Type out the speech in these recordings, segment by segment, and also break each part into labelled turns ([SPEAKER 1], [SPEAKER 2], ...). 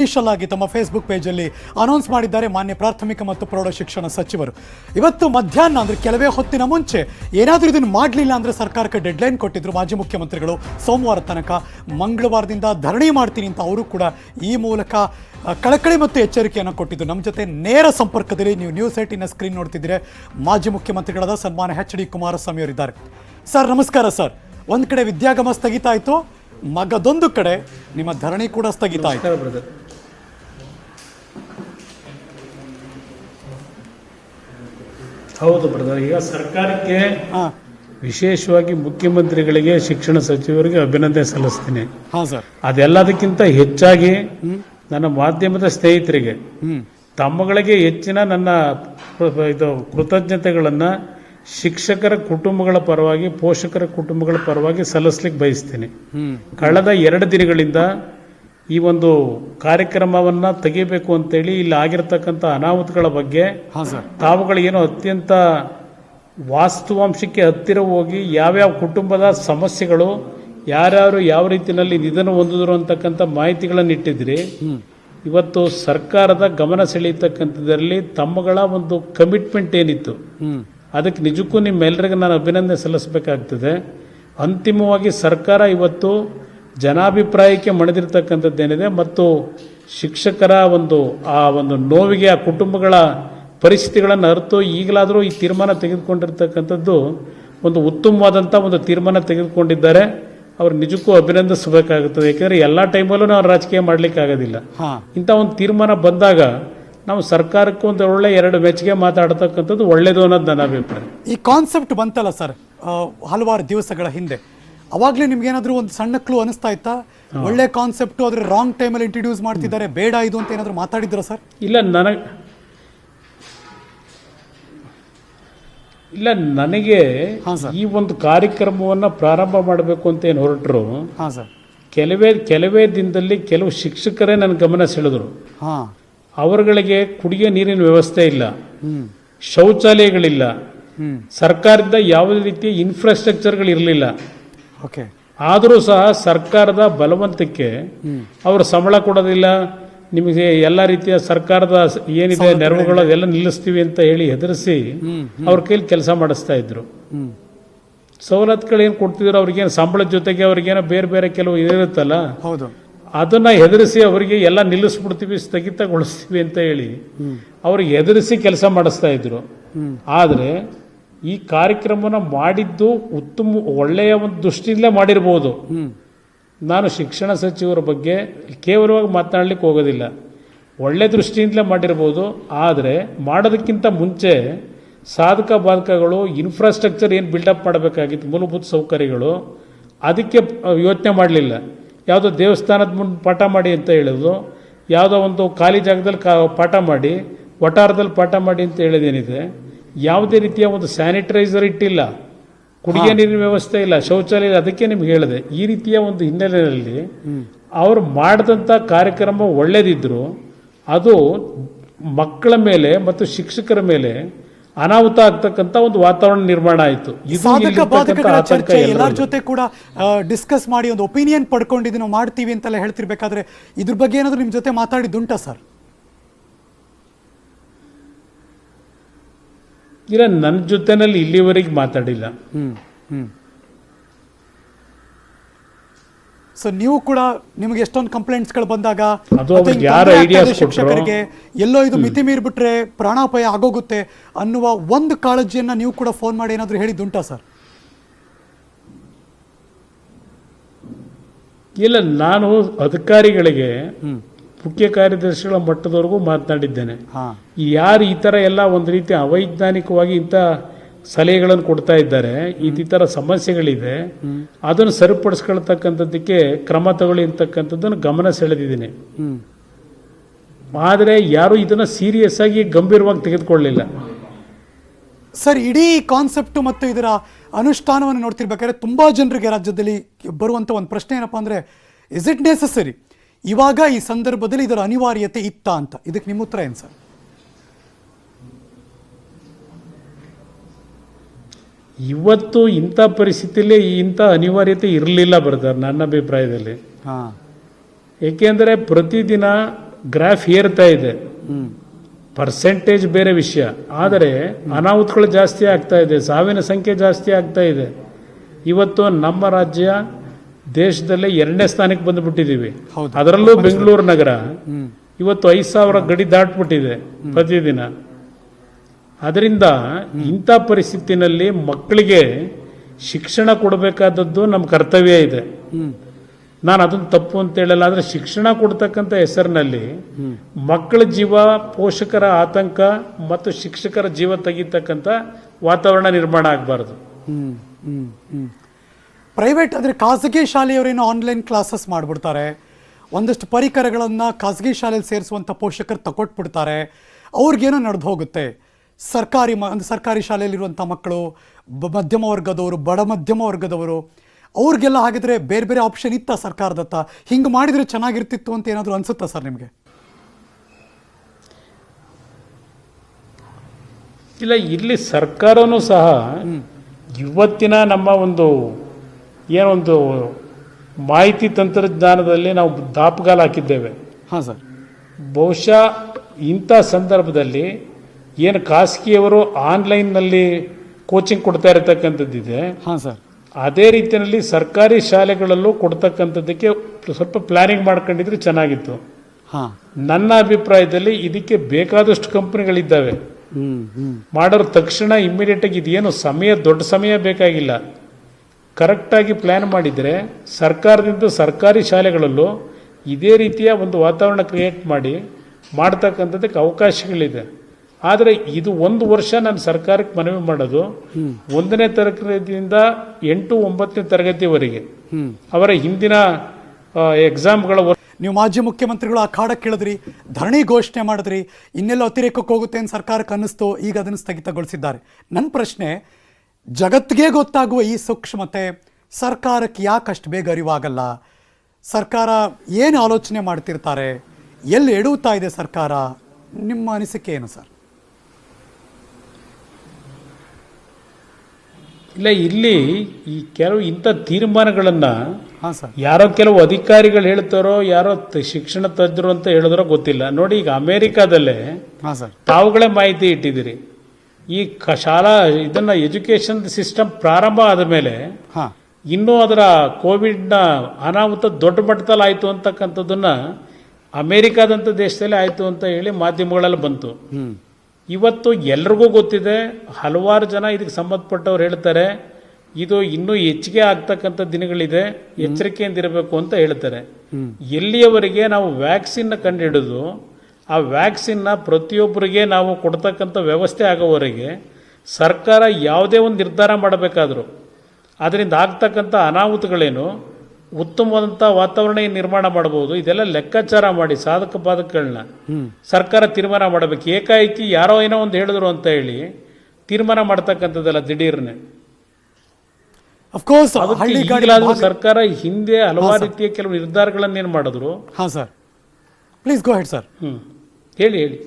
[SPEAKER 1] Official ಆಗಿ ತಮ್ಮ Facebook ಪೇಜಲ್ಲಿ announce ಮಾಡಿದ್ದಾರೆ ಮಾನ್ಯ ಪ್ರಾಥಮಿಕ ಮತ್ತು ಪ್ರೌಢ ಶಿಕ್ಷಣ ಸಚಿವರು. ಇವತ್ತು ಮಧ್ಯಾಹ್ನ ಅಂದರೆ ಕೆಲವೇ ಹೊತ್ತಿನ ಮುಂಚೆ ಏನಾದರೂ ಇದನ್ನು ಮಾಡಲಿಲ್ಲ ಅಂದರೆ ಸರ್ಕಾರಕ್ಕೆ ಡೆಡ್ಲೈನ್ ಕೊಟ್ಟಿದ್ರು ಮಾಜಿ ಮುಖ್ಯಮಂತ್ರಿಗಳು. ಸೋಮವಾರ ತನಕ ಮಂಗಳವಾರದಿಂದ ಧರಣಿ ಮಾಡ್ತೀನಿ ಅಂತ ಅವರು ಕೂಡ ಈ ಮೂಲಕ ಕಳಕಳಿ ಮತ್ತು ಎಚ್ಚರಿಕೆಯನ್ನು ಕೊಟ್ಟಿದ್ದು. ನಮ್ಮ ಜೊತೆ ನೇರ ಸಂಪರ್ಕದಲ್ಲಿ ನೀವು ನ್ಯೂಸ್ ಏಟಿನ ಸ್ಕ್ರೀನ್ ನೋಡ್ತಿದ್ದೀರಿ. ಮಾಜಿ ಮುಖ್ಯಮಂತ್ರಿಗಳಾದ ಸನ್ಮಾನ ಎಚ್ ಡಿ ಕುಮಾರಸ್ವಾಮಿ ಅವರಿದ್ದಾರೆ. ಸರ್, ನಮಸ್ಕಾರ ಸರ್. ಒಂದು ಕಡೆ ವಿದ್ಯಾಗಮ ಸ್ಥಗಿತ ಆಯಿತು, ಮಗದೊಂದು ಕಡೆ ನಿಮ್ಮ ಧರಣಿ ಕೂಡ ಸ್ಥಗಿತ ಆಯಿತು.
[SPEAKER 2] ಹೌದು ಬ್ರದರ್ ಈಗ ಸರ್ಕಾರಕ್ಕೆ ವಿಶೇಷವಾಗಿ ಮುಖ್ಯಮಂತ್ರಿಗಳಿಗೆ ಶಿಕ್ಷಣ ಸಚಿವರಿಗೆ ಅಭಿನಂದನೆ ಸಲ್ಲಿಸ್ತೀನಿ.
[SPEAKER 1] ಹಾಂ ಸರ್
[SPEAKER 2] ಅದೆಲ್ಲದಕ್ಕಿಂತ ಹೆಚ್ಚಾಗಿ ನನ್ನ ಮಾಧ್ಯಮದ ಸ್ನೇಹಿತರಿಗೆ ತಮ್ಮಗಳಿಗೆ ಹೆಚ್ಚಿನ ನನ್ನ ಇದು ಕೃತಜ್ಞತೆಗಳನ್ನು ಶಿಕ್ಷಕರ ಕುಟುಂಬಗಳ ಪರವಾಗಿ ಪೋಷಕರ ಕುಟುಂಬಗಳ ಪರವಾಗಿ ಸಲ್ಲಿಸ್ಲಿಕ್ಕೆ ಬಯಸ್ತೀನಿ. ಕಳೆದ ಎರಡು ದಿನಗಳಿಂದ ಈ ಒಂದು ಕಾರ್ಯಕ್ರಮವನ್ನ ತೆಗಿಬೇಕು ಅಂತೇಳಿ ಇಲ್ಲಿ ಆಗಿರತಕ್ಕಂಥ ಅನಾಹುತಗಳ ಬಗ್ಗೆ
[SPEAKER 1] ಹಾಂ ಸರ್.
[SPEAKER 2] ತಾವುಗಳೇನು ಅತ್ಯಂತ ವಾಸ್ತವಾಂಶಕ್ಕೆ ಹತ್ತಿರ ಹೋಗಿ ಯಾವ್ಯಾವ ಕುಟುಂಬದ ಸಮಸ್ಯೆಗಳು ಯಾರ್ಯಾರು ಯಾವ ರೀತಿಯಲ್ಲಿ ನಿಧನ ಹೊಂದಿದ್ರು ಅಂತಕ್ಕಂಥ ಮಾಹಿತಿಗಳನ್ನು ಇಟ್ಟಿದ್ರಿ ಇವತ್ತು ಸರ್ಕಾರದ ಗಮನ ಸೆಳೆಯತಕ್ಕಂಥದ್ರಲ್ಲಿ ತಮ್ಮಗಳ ಒಂದು ಕಮಿಟ್ಮೆಂಟ್ ಏನಿತ್ತು. ಅದಕ್ಕೆ ನಿಜಕ್ಕೂ ನಿಮ್ಮೆಲ್ಲರಿಗೂ ನಾನು ಅಭಿನಂದನೆ ಸಲ್ಲಿಸಬೇಕಾಗ್ತದೆ. ಅಂತಿಮವಾಗಿ ಸರ್ಕಾರ ಇವತ್ತು ಜನಾಭಿಪ್ರಾಯಕ್ಕೆ ಮಣಿದಿರ್ತಕ್ಕಂಥದ್ದೇನಿದೆ ಮತ್ತು ಶಿಕ್ಷಕರ ಒಂದು ಆ ಒಂದು ನೋವಿಗೆ ಆ ಕುಟುಂಬಗಳ ಪರಿಸ್ಥಿತಿಗಳನ್ನು ಅರಿತು ಈಗಲಾದರೂ ಈ ತೀರ್ಮಾನ ತೆಗೆದುಕೊಂಡಿರ್ತಕ್ಕಂಥದ್ದು ಒಂದು ಉತ್ತಮವಾದಂಥ ಒಂದು ತೀರ್ಮಾನ ತೆಗೆದುಕೊಂಡಿದ್ದಾರೆ. ಅವ್ರು ನಿಜಕ್ಕೂ ಅಭಿನಂದಿಸಬೇಕಾಗುತ್ತದೆ. ಏಕೆಂದರೆ ಎಲ್ಲ ಟೈಮಲ್ಲೂ ನಾವು ರಾಜಕೀಯ ಮಾಡಲಿಕ್ಕಾಗೋದಿಲ್ಲ.
[SPEAKER 1] ಹಾಂ.
[SPEAKER 2] ಇಂಥ ಒಂದು ತೀರ್ಮಾನ ಬಂದಾಗ ನಾವು ಸರ್ಕಾರಕ್ಕೂ ಒಂದು ಒಳ್ಳೆ ಎರಡು ಮೆಚ್ಚುಗೆ ಮಾತಾಡ್ತಕ್ಕಂಥದ್ದು ಒಳ್ಳೇದು ಅನ್ನೋದು ನನ್ನ ಅಭಿಪ್ರಾಯ.
[SPEAKER 1] ಈ ಕಾನ್ಸೆಪ್ಟ್ ಬಂತಲ್ಲ ಸರ್? ಹಲವಾರು ದಿವಸಗಳ ಹಿಂದೆ. ಅವಾಗಲೇ ನಿಮ್ಗೇನಾದ್ರೂ ಒಂದು ಸಣ್ಣ ಕ್ಲೂ ಅನಿಸ್ತಾ ಇತ್ತಾ? ಒಳ್ಳೆ ಕಾನ್ಸೆಪ್ಟು ಅದ್ರ ರಾಂಗ್ ಟೈಮಲ್ಲಿ ಇಂಟ್ರಡ್ಯೂಸ್ ಮಾಡ್ತಿದ್ದಾರೆ ಬೇಡ ಇದು ಅಂತ ಏನಾದರೂ ಮಾತಾಡಿದ್ರ ಸರ್?
[SPEAKER 2] ಇಲ್ಲ ನನಗೆ ಇಲ್ಲ ನನಗೆ ಈ ಒಂದು ಕಾರ್ಯಕ್ರಮವನ್ನು ಪ್ರಾರಂಭ ಮಾಡಬೇಕು ಅಂತ ಏನು ಹೊರಟರು
[SPEAKER 1] ಹಾಂ ಸರ್.
[SPEAKER 2] ಕೆಲವೇ ಕೆಲವೇ ದಿನದಲ್ಲಿ ಕೆಲವು ಶಿಕ್ಷಕರೇ ನನ್ನ ಗಮನ ಸೆಳೆದರು.
[SPEAKER 1] ಹಾಂ.
[SPEAKER 2] ಅವರುಗಳಿಗೆ ಕುಡಿಯೋ ನೀರಿನ ವ್ಯವಸ್ಥೆ ಇಲ್ಲ. ಶೌಚಾಲಯಗಳಿಲ್ಲ. ಸರ್ಕಾರದಿಂದ ಯಾವುದೇ ರೀತಿಯ ಇನ್ಫ್ರಾಸ್ಟ್ರಕ್ಚರ್ಗಳು ಇರಲಿಲ್ಲ.
[SPEAKER 1] ಓಕೆ.
[SPEAKER 2] ಆದರೂ ಸಹ ಸರ್ಕಾರದ ಬಲವಂತಕ್ಕೆ ಅವರು ಸಂಬಳ ಕೊಡೋದಿಲ್ಲ ನಿಮಗೆ ಎಲ್ಲ ರೀತಿಯ ಸರ್ಕಾರದ ಏನಿದೆ ನೆರವುಗಳು ಅದೆಲ್ಲ ನಿಲ್ಲಿಸ್ತೀವಿ ಅಂತ ಹೇಳಿ ಹೆದರಿಸಿ ಅವ್ರ ಕೈಲಿ ಕೆಲಸ ಮಾಡಿಸ್ತಾ ಇದ್ರು.
[SPEAKER 1] ಹ್ಞೂ
[SPEAKER 2] ಸವಲತ್ತುಗಳು ಏನು ಕೊಡ್ತಿದ್ರು ಅವ್ರಿಗೇನು ಸಂಬಳದ ಜೊತೆಗೆ ಅವ್ರಿಗೇನೋ ಬೇರೆ ಬೇರೆ ಕೆಲವು ಇದಿರುತ್ತಲ್ಲ
[SPEAKER 1] ಹೌದು.
[SPEAKER 2] ಅದನ್ನ ಹೆದರಿಸಿ ಅವರಿಗೆ ಎಲ್ಲ ನಿಲ್ಲಿಸ್ಬಿಡ್ತೀವಿ ಸ್ಥಗಿತಗೊಳಿಸ್ತೀವಿ ಅಂತ ಹೇಳಿ ಅವ್ರಿಗೆ ಹೆದರಿಸಿ ಕೆಲಸ ಮಾಡಿಸ್ತಾ ಇದ್ರು. ಆದರೆ ಈ ಕಾರ್ಯಕ್ರಮನ ಮಾಡಿದ್ದು ಉತ್ತಮ ಒಳ್ಳೆಯ ಒಂದು ದೃಷ್ಟಿಯಿಂದಲೇ ಮಾಡಿರ್ಬೋದು. ನಾನು ಶಿಕ್ಷಣ ಸಚಿವರ ಬಗ್ಗೆ ಕೇವಲವಾಗಿ ಮಾತನಾಡಲಿಕ್ಕೆ ಹೋಗೋದಿಲ್ಲ. ಒಳ್ಳೆ ದೃಷ್ಟಿಯಿಂದಲೇ ಮಾಡಿರ್ಬೋದು. ಆದರೆ ಮಾಡೋದಕ್ಕಿಂತ ಮುಂಚೆ ಸಾಧಕ ಬಾಧಕಗಳು ಇನ್ಫ್ರಾಸ್ಟ್ರಕ್ಚರ್ ಏನು ಬಿಲ್ಡಪ್ ಮಾಡಬೇಕಾಗಿತ್ತು ಮೂಲಭೂತ ಸೌಕರ್ಯಗಳು ಅದಕ್ಕೆ ಯೋಚನೆ ಮಾಡಲಿಲ್ಲ. ಯಾವುದೋ ದೇವಸ್ಥಾನದ ಮುಂದೆ ಪಾಠ ಮಾಡಿ ಅಂತ ಹೇಳೋದು ಯಾವುದೋ ಒಂದು ಖಾಲಿ ಜಾಗದಲ್ಲಿ ಕಾ ಪಾಠ ಮಾಡಿ ವಟಾರದಲ್ಲಿ ಪಾಠ ಮಾಡಿ ಅಂತ ಹೇಳೋದೇನಿದೆ ಯಾವುದೇ ರೀತಿಯ ಒಂದು ಸ್ಯಾನಿಟೈಸರ್ ಇಟ್ಟಿಲ್ಲ. ಕುಡಿಯೋ ನೀರಿನ ವ್ಯವಸ್ಥೆ ಇಲ್ಲ ಶೌಚಾಲಯ ಇಲ್ಲ, ಅದಕ್ಕೆ ನಿಮ್ಗೆ ಹೇಳಿದೆ ಈ ರೀತಿಯ ಒಂದು ಹಿನ್ನೆಲೆಯಲ್ಲಿ ಅವರು ಮಾಡಿದಂಥ ಕಾರ್ಯಕ್ರಮ ಒಳ್ಳೇದಿದ್ರು ಅದು ಮಕ್ಕಳ ಮೇಲೆ ಮತ್ತು ಶಿಕ್ಷಕರ ಮೇಲೆ ಅನಾಹುತ ಆಗ್ತಕ್ಕಂತ ಒಂದು ವಾತಾವರಣ ನಿರ್ಮಾಣ ಆಯಿತು.
[SPEAKER 1] ಚರ್ಚೆ ಎಲ್ಲರ ಜೊತೆ ಕೂಡ ಡಿಸ್ಕಸ್ ಮಾಡಿ ಒಂದು ಒಪಿನಿಯನ್ ಪಡ್ಕೊಂಡಿದ್ದು ನಾವು ಮಾಡ್ತೀವಿ ಅಂತೆಲ್ಲ ಹೇಳ್ತಿರ್ಬೇಕಾದ್ರೆ ಇದ್ರ ಬಗ್ಗೆ ಏನಾದರೂ ನಿಮ್ಮ ಜೊತೆ ಮಾತಾಡಿದ್ದುಂಟಾ ಸರ್?
[SPEAKER 2] ಇಲ್ಲ ನನ್ನ ಜೊತೆನಲ್ಲಿ ಇಲ್ಲಿವರೆಗೆ ಮಾತಾಡಿಲ್ಲ.
[SPEAKER 1] ಹ್ಮ್ ಹ್ಮ್. ಸೊ ನೀವು ಕೂಡ ನಿಮಗೆ ಎಷ್ಟೊಂದು ಕಂಪ್ಲೇಂಟ್ಸ್ಗಳು ಬಂದಾಗ
[SPEAKER 2] ಅದು
[SPEAKER 1] ಮತ್ತೆ
[SPEAKER 2] ಅವ್ರಿಗೆ
[SPEAKER 1] ಹಿಂಗ್
[SPEAKER 2] ಯಾರು
[SPEAKER 1] ತೊಂದ್ರೆ
[SPEAKER 2] ideas
[SPEAKER 1] ಆಗ್ತಾ ಇದೆ
[SPEAKER 2] ಕೊಟ್ರೋ?
[SPEAKER 1] ಶಿಕ್ಷಕರಿಗೆ ಎಲ್ಲೋ ಇದು ಮಿತಿ ಮೀರಿಬಿಟ್ರೆ ಪ್ರಾಣಾಪಾಯ ಆಗೋಗುತ್ತೆ ಅನ್ನುವ ಒಂದು ಕಾಳಜಿಯನ್ನ ನೀವು ಕೂಡ ಫೋನ್ ಮಾಡಿ ಏನಾದರೂ ಹೇಳಿದ್ದುಂಟಾ ಸರ್?
[SPEAKER 2] ಇಲ್ಲ ನಾನು ಅಧಿಕಾರಿಗಳಿಗೆ ಮುಖ್ಯ ಕಾರ್ಯದರ್ಶಿಗಳ ಮಟ್ಟದವರೆಗೂ ಮಾತನಾಡಿದ್ದೇನೆ. ಯಾರು ಈ ಥರ ಎಲ್ಲ ಒಂದು ರೀತಿ ಅವೈಜ್ಞಾನಿಕವಾಗಿ ಇಂಥ ಸಲಹೆಗಳನ್ನು ಕೊಡ್ತಾ ಇದ್ದಾರೆ ಈ ಥರ ಸಮಸ್ಯೆಗಳಿದೆ ಅದನ್ನು ಸರಿಪಡಿಸ್ಕೊಳ್ತಕ್ಕಂಥದ್ದಕ್ಕೆ ಕ್ರಮ ತಗೊಳ್ಳಿ ಅಂತಕ್ಕಂಥದ್ದನ್ನು ಗಮನ ಸೆಳೆದಿದ್ದೀನಿ. ಆದರೆ ಯಾರು ಇದನ್ನು ಸೀರಿಯಸ್ ಆಗಿ ಗಂಭೀರವಾಗಿ ತೆಗೆದುಕೊಳ್ಳಲಿಲ್ಲ.
[SPEAKER 1] ಸರ್ ಇಡೀ ಕಾನ್ಸೆಪ್ಟ್ ಮತ್ತು ಇದರ ಅನುಷ್ಠಾನವನ್ನು ನೋಡ್ತಿರ್ಬೇಕಾದ್ರೆ ತುಂಬಾ ಜನರಿಗೆ ರಾಜ್ಯದಲ್ಲಿ ಬರುವಂತ ಒಂದು ಪ್ರಶ್ನೆ ಏನಪ್ಪಾ ಅಂದ್ರೆ ಇಸ್ ಇಟ್ ನೆಸಸರಿ ಇವಾಗ ಈ ಸಂದರ್ಭದಲ್ಲಿ ಇದರ ಅನಿವಾರ್ಯತೆ ಇತ್ತ ಅಂತ. ಇದಕ್ಕೆ ನಿಮ್ಮ ಉತ್ತರ ಏನು ಸರ್?
[SPEAKER 2] ಇವತ್ತು ಇಂಥ ಪರಿಸ್ಥಿತಿಯಲ್ಲಿ ಇಂಥ ಅನಿವಾರ್ಯತೆ ಇರಲಿಲ್ಲ ಬರ್ತಾರೆ ನನ್ನ ಅಭಿಪ್ರಾಯದಲ್ಲಿ.
[SPEAKER 1] ಹಾಂ.
[SPEAKER 2] ಏಕೆಂದರೆ ಪ್ರತಿದಿನ ಗ್ರಾಫ್ ಏರ್ತಾ ಇದೆ. ಪರ್ಸೆಂಟೇಜ್ ಬೇರೆ ವಿಷಯ. ಆದರೆ ಅನಾಹುತಗಳು ಜಾಸ್ತಿ ಆಗ್ತಾ ಇದೆ. ಸಾವಿನ ಸಂಖ್ಯೆ ಜಾಸ್ತಿ ಆಗ್ತಾ ಇದೆ. ಇವತ್ತು ನಮ್ಮ ರಾಜ್ಯ ದೇಶದಲ್ಲೇ ಎರಡನೇ ಸ್ಥಾನಕ್ಕೆ ಬಂದುಬಿಟ್ಟಿದ್ದೀವಿ. ಅದರಲ್ಲೂ ಬೆಂಗಳೂರು ನಗರ. ಇವತ್ತು ಐದು ಸಾವಿರ ಗಡಿ ದಾಟ್ಬಿಟ್ಟಿದೆ ಪ್ರತಿದಿನ. ಅದರಿಂದ ಇಂಥ ಪರಿಸ್ಥಿತಿನಲ್ಲಿ ಮಕ್ಕಳಿಗೆ ಶಿಕ್ಷಣ ಕೊಡಬೇಕಾದದ್ದು ನಮ್ಮ ಕರ್ತವ್ಯ ಇದೆ. ನಾನು ಅದನ್ನು ತಪ್ಪು ಅಂತ ಹೇಳಲ್ಲ ಆದರೆ ಶಿಕ್ಷಣ ಕೊಡ್ತಕ್ಕಂಥ ಹೆಸರಿನಲ್ಲಿ ಮಕ್ಕಳ ಜೀವ ಪೋಷಕರ ಆತಂಕ ಮತ್ತು ಶಿಕ್ಷಕರ ಜೀವ ತೆಗಿತಕ್ಕಂಥ ವಾತಾವರಣ ನಿರ್ಮಾಣ ಆಗಬಾರ್ದು.
[SPEAKER 1] ಪ್ರೈವೇಟ್ ಅಂದರೆ ಖಾಸಗಿ ಶಾಲೆಯವರೇನು ಆನ್ಲೈನ್ ಕ್ಲಾಸಸ್ ಮಾಡಿಬಿಡ್ತಾರೆ. ಒಂದಷ್ಟು ಪರಿಕರಗಳನ್ನು ಖಾಸಗಿ ಶಾಲೆಯಲ್ಲಿ ಸೇರಿಸುವಂಥ ಪೋಷಕರು ತಗೊಟ್ಬಿಡ್ತಾರೆ ಅವ್ರಿಗೇನೋ ನಡೆದು ಹೋಗುತ್ತೆ. ಸರ್ಕಾರಿ ಮ ಅಂದರೆ ಸರ್ಕಾರಿ ಶಾಲೆಯಲ್ಲಿರುವಂಥ ಮಕ್ಕಳು ಬ- ಮಧ್ಯಮ ವರ್ಗದವರು ಬಡ ಮಧ್ಯಮ ವರ್ಗದವರು ಅವ್ರಿಗೆಲ್ಲ ಹಾಗಿದ್ರೆ ಬೇರೆ ಬೇರೆ ಆಪ್ಷನ್ ಇತ್ತ ಸರ್ಕಾರದತ್ತ? ಹಿಂಗೆ ಮಾಡಿದರೆ ಚೆನ್ನಾಗಿರ್ತಿತ್ತು ಅಂತ ಏನಾದರೂ ಅನ್ಸುತ್ತಾ ಸರ್ ನಿಮಗೆ?
[SPEAKER 2] ಇಲ್ಲ ಇಲ್ಲಿ ಸರ್ಕಾರವೂ ಸಹ ಇವತ್ತಿನ ನಮ್ಮ ಒಂದು ಏನೊಂದು ಮಾಹಿತಿ ತಂತ್ರಜ್ಞಾನದಲ್ಲಿ ನಾವು ದಾಪುಗಾಲ ಹಾಕಿದ್ದೇವೆ.
[SPEAKER 1] ಹಾಂ ಸರ್.
[SPEAKER 2] ಬಹುಶಃ ಇಂಥ ಸಂದರ್ಭದಲ್ಲಿ ಏನು ಖಾಸಗಿಯವರು ಆನ್ಲೈನ್ನಲ್ಲಿ ಕೋಚಿಂಗ್ ಕೊಡ್ತಾ ಇರತಕ್ಕಂಥದ್ದಿದೆ.
[SPEAKER 1] ಹಾಂ ಸರ್.
[SPEAKER 2] ಅದೇ ರೀತಿಯಲ್ಲಿ ಸರ್ಕಾರಿ ಶಾಲೆಗಳಲ್ಲೂ ಕೊಡ್ತಕ್ಕಂಥದ್ದಕ್ಕೆ ಸ್ವಲ್ಪ ಪ್ಲಾನಿಂಗ್ ಮಾಡ್ಕೊಂಡಿದ್ರೆ ಚೆನ್ನಾಗಿತ್ತು.
[SPEAKER 1] ಹಾಂ.
[SPEAKER 2] ನನ್ನ ಅಭಿಪ್ರಾಯದಲ್ಲಿ ಇದಕ್ಕೆ ಬೇಕಾದಷ್ಟು ಕಂಪ್ನಿಗಳಿದ್ದಾವೆ. ಮಾಡೋರು ತಕ್ಷಣ ಇಮ್ಮಿಡಿಯೇಟಾಗಿ ಇದೇನು ಸಮಯ ದೊಡ್ಡ ಸಮಯ ಬೇಕಾಗಿಲ್ಲ. ಕರೆಕ್ಟಾಗಿ ಪ್ಲ್ಯಾನ್ ಮಾಡಿದರೆ ಸರ್ಕಾರದಿಂದ ಸರ್ಕಾರಿ ಶಾಲೆಗಳಲ್ಲೂ ಇದೇ ರೀತಿಯ ಒಂದು ವಾತಾವರಣ ಕ್ರಿಯೇಟ್ ಮಾಡಿ ಮಾಡ್ತಕ್ಕಂಥದ್ದಕ್ಕೆ ಅವಕಾಶಗಳಿದೆ. ಆದರೆ ಇದು ಒಂದು ವರ್ಷ ನಾನು ಸರ್ಕಾರಕ್ಕೆ ಮನವಿ ಮಾಡೋದು ಒಂದನೇ ತರಗತಿಯಿಂದ ಎಂಟು ಒಂಬತ್ತನೇ ತರಗತಿವರೆಗೆ. ಅವರ ಹಿಂದಿನ ಎಕ್ಸಾಮ್ಗಳ
[SPEAKER 1] ನೀವು ಮಾಜಿ ಮುಖ್ಯಮಂತ್ರಿಗಳು ಆ ಕಾಡಕ್ಕೆ ಕೇಳಿದ್ರಿ ಧರಣಿ ಘೋಷಣೆ ಮಾಡಿದ್ರಿ ಇನ್ನೆಲ್ಲ ಅತಿರೇಕಕ್ಕೆ ಹೋಗುತ್ತೆ ಅಂತ ಸರ್ಕಾರಕ್ಕೆ ಅನ್ನಿಸ್ತು ಈಗ ಅದನ್ನು ಸ್ಥಗಿತಗೊಳಿಸಿದ್ದಾರೆ. ನನ್ನ ಪ್ರಶ್ನೆ ಜಗತ್ತಿಗೆ ಗೊತ್ತಾಗುವ ಈ ಸೂಕ್ಷ್ಮತೆ ಸರ್ಕಾರಕ್ಕೆ ಯಾಕಷ್ಟು ಬೇಗ ಅರಿವಾಗಲ್ಲ? ಸರ್ಕಾರ ಏನು ಆಲೋಚನೆ ಮಾಡ್ತಿರ್ತಾರೆ? ಎಲ್ಲಿ ಎಡುತ್ತಾ ಇದೆ ಸರ್ಕಾರ? ನಿಮ್ಮ ಅನಿಸಿಕೆ ಏನು ಸರ್?
[SPEAKER 2] ಇಲ್ಲ ಇಲ್ಲಿ ಈ ಕೆಲವು ಇಂಥ ತೀರ್ಮಾನಗಳನ್ನು
[SPEAKER 1] ಹಾಂ ಸರ್.
[SPEAKER 2] ಯಾರೋ ಕೆಲವು ಅಧಿಕಾರಿಗಳು ಹೇಳ್ತಾರೋ ಯಾರೋ ಶಿಕ್ಷಣ ತಜ್ಞರು ಅಂತ ಹೇಳಿದ್ರೋ ಗೊತ್ತಿಲ್ಲ. ನೋಡಿ ಈಗ ಅಮೇರಿಕಾದಲ್ಲೇ
[SPEAKER 1] ಹಾಂ ಸರ್.
[SPEAKER 2] ತಾವುಗಳೇ ಮಾಹಿತಿ ಇಟ್ಟಿದ್ದೀರಿ. ಈ ಕ ಶಾಲಾ ಇದನ್ನ ಎಜುಕೇಶನ್ ಸಿಸ್ಟಮ್ ಪ್ರಾರಂಭ ಆದ ಮೇಲೆ
[SPEAKER 1] ಹಾಂ.
[SPEAKER 2] ಇನ್ನೂ ಅದರ ಕೋವಿಡ್ನ ಅನಾಹುತ ದೊಡ್ಡ ಮಟ್ಟದಲ್ಲಿ ಆಯಿತು ಅಂತಕ್ಕಂಥದ್ದನ್ನ ಅಮೇರಿಕಾದಂಥ ದೇಶದಲ್ಲಿ ಆಯಿತು ಅಂತ ಹೇಳಿ ಮಾಧ್ಯಮಗಳಲ್ಲಿ ಬಂತು. ಇವತ್ತು ಎಲ್ರಿಗೂ ಗೊತ್ತಿದೆ ಹಲವಾರು ಜನ ಇದಕ್ಕೆ ಸಂಬಂಧಪಟ್ಟವ್ರು ಹೇಳ್ತಾರೆ ಇದು ಇನ್ನೂ ಹೆಚ್ಚಿಗೆ ಆಗ್ತಕ್ಕಂಥ ದಿನಗಳಿದೆ ಎಚ್ಚರಿಕೆಯಿಂದ ಇರಬೇಕು ಅಂತ ಹೇಳ್ತಾರೆ. ಎಲ್ಲಿಯವರೆಗೆ ನಾವು ವ್ಯಾಕ್ಸಿನ್ನ ಕಂಡುಹಿಡಿದು ಆ ವ್ಯಾಕ್ಸಿನ್ನ ಪ್ರತಿಯೊಬ್ಬರಿಗೆ ನಾವು ಕೊಡ್ತಕ್ಕಂಥ ವ್ಯವಸ್ಥೆ ಆಗೋವರೆಗೆ ಸರ್ಕಾರ ಯಾವುದೇ ಒಂದು ನಿರ್ಧಾರ ಮಾಡಬೇಕಾದರೂ. ಅದರಿಂದ ಆಗ್ತಕ್ಕಂಥ ಅನಾಹುತಗಳೇನು ಉತ್ತಮವಾದಂಥ ವಾತಾವರಣ ನಿರ್ಮಾಣ ಮಾಡಬಹುದು ಇದೆಲ್ಲ ಲೆಕ್ಕಾಚಾರ ಮಾಡಿ ಸಾಧಕ ಬಾಧಕಗಳನ್ನ ಸರ್ಕಾರ ತೀರ್ಮಾನ ಮಾಡಬೇಕು. ಏಕಾಏಕಿ ಯಾರೋ ಏನೋ ಒಂದು ಹೇಳಿದ್ರು ಅಂತ ಹೇಳಿ ತೀರ್ಮಾನ ಮಾಡ್ತಕ್ಕಂಥದ್ದಲ್ಲ ದಿಢೀರ್ನೆ.
[SPEAKER 1] ಅಫ್ಕೋರ್ಸ್
[SPEAKER 2] ಸರ್ಕಾರ ಹಿಂದೆ ಹಲವಾರು ರೀತಿಯ ಕೆಲವು ನಿರ್ಧಾರಗಳನ್ನೇನು ಮಾಡಿದ್ರು?
[SPEAKER 1] ಹಾಂ sir please go ahead sir
[SPEAKER 2] hmm. ಹೇಳಿ ಹೇಳಿ.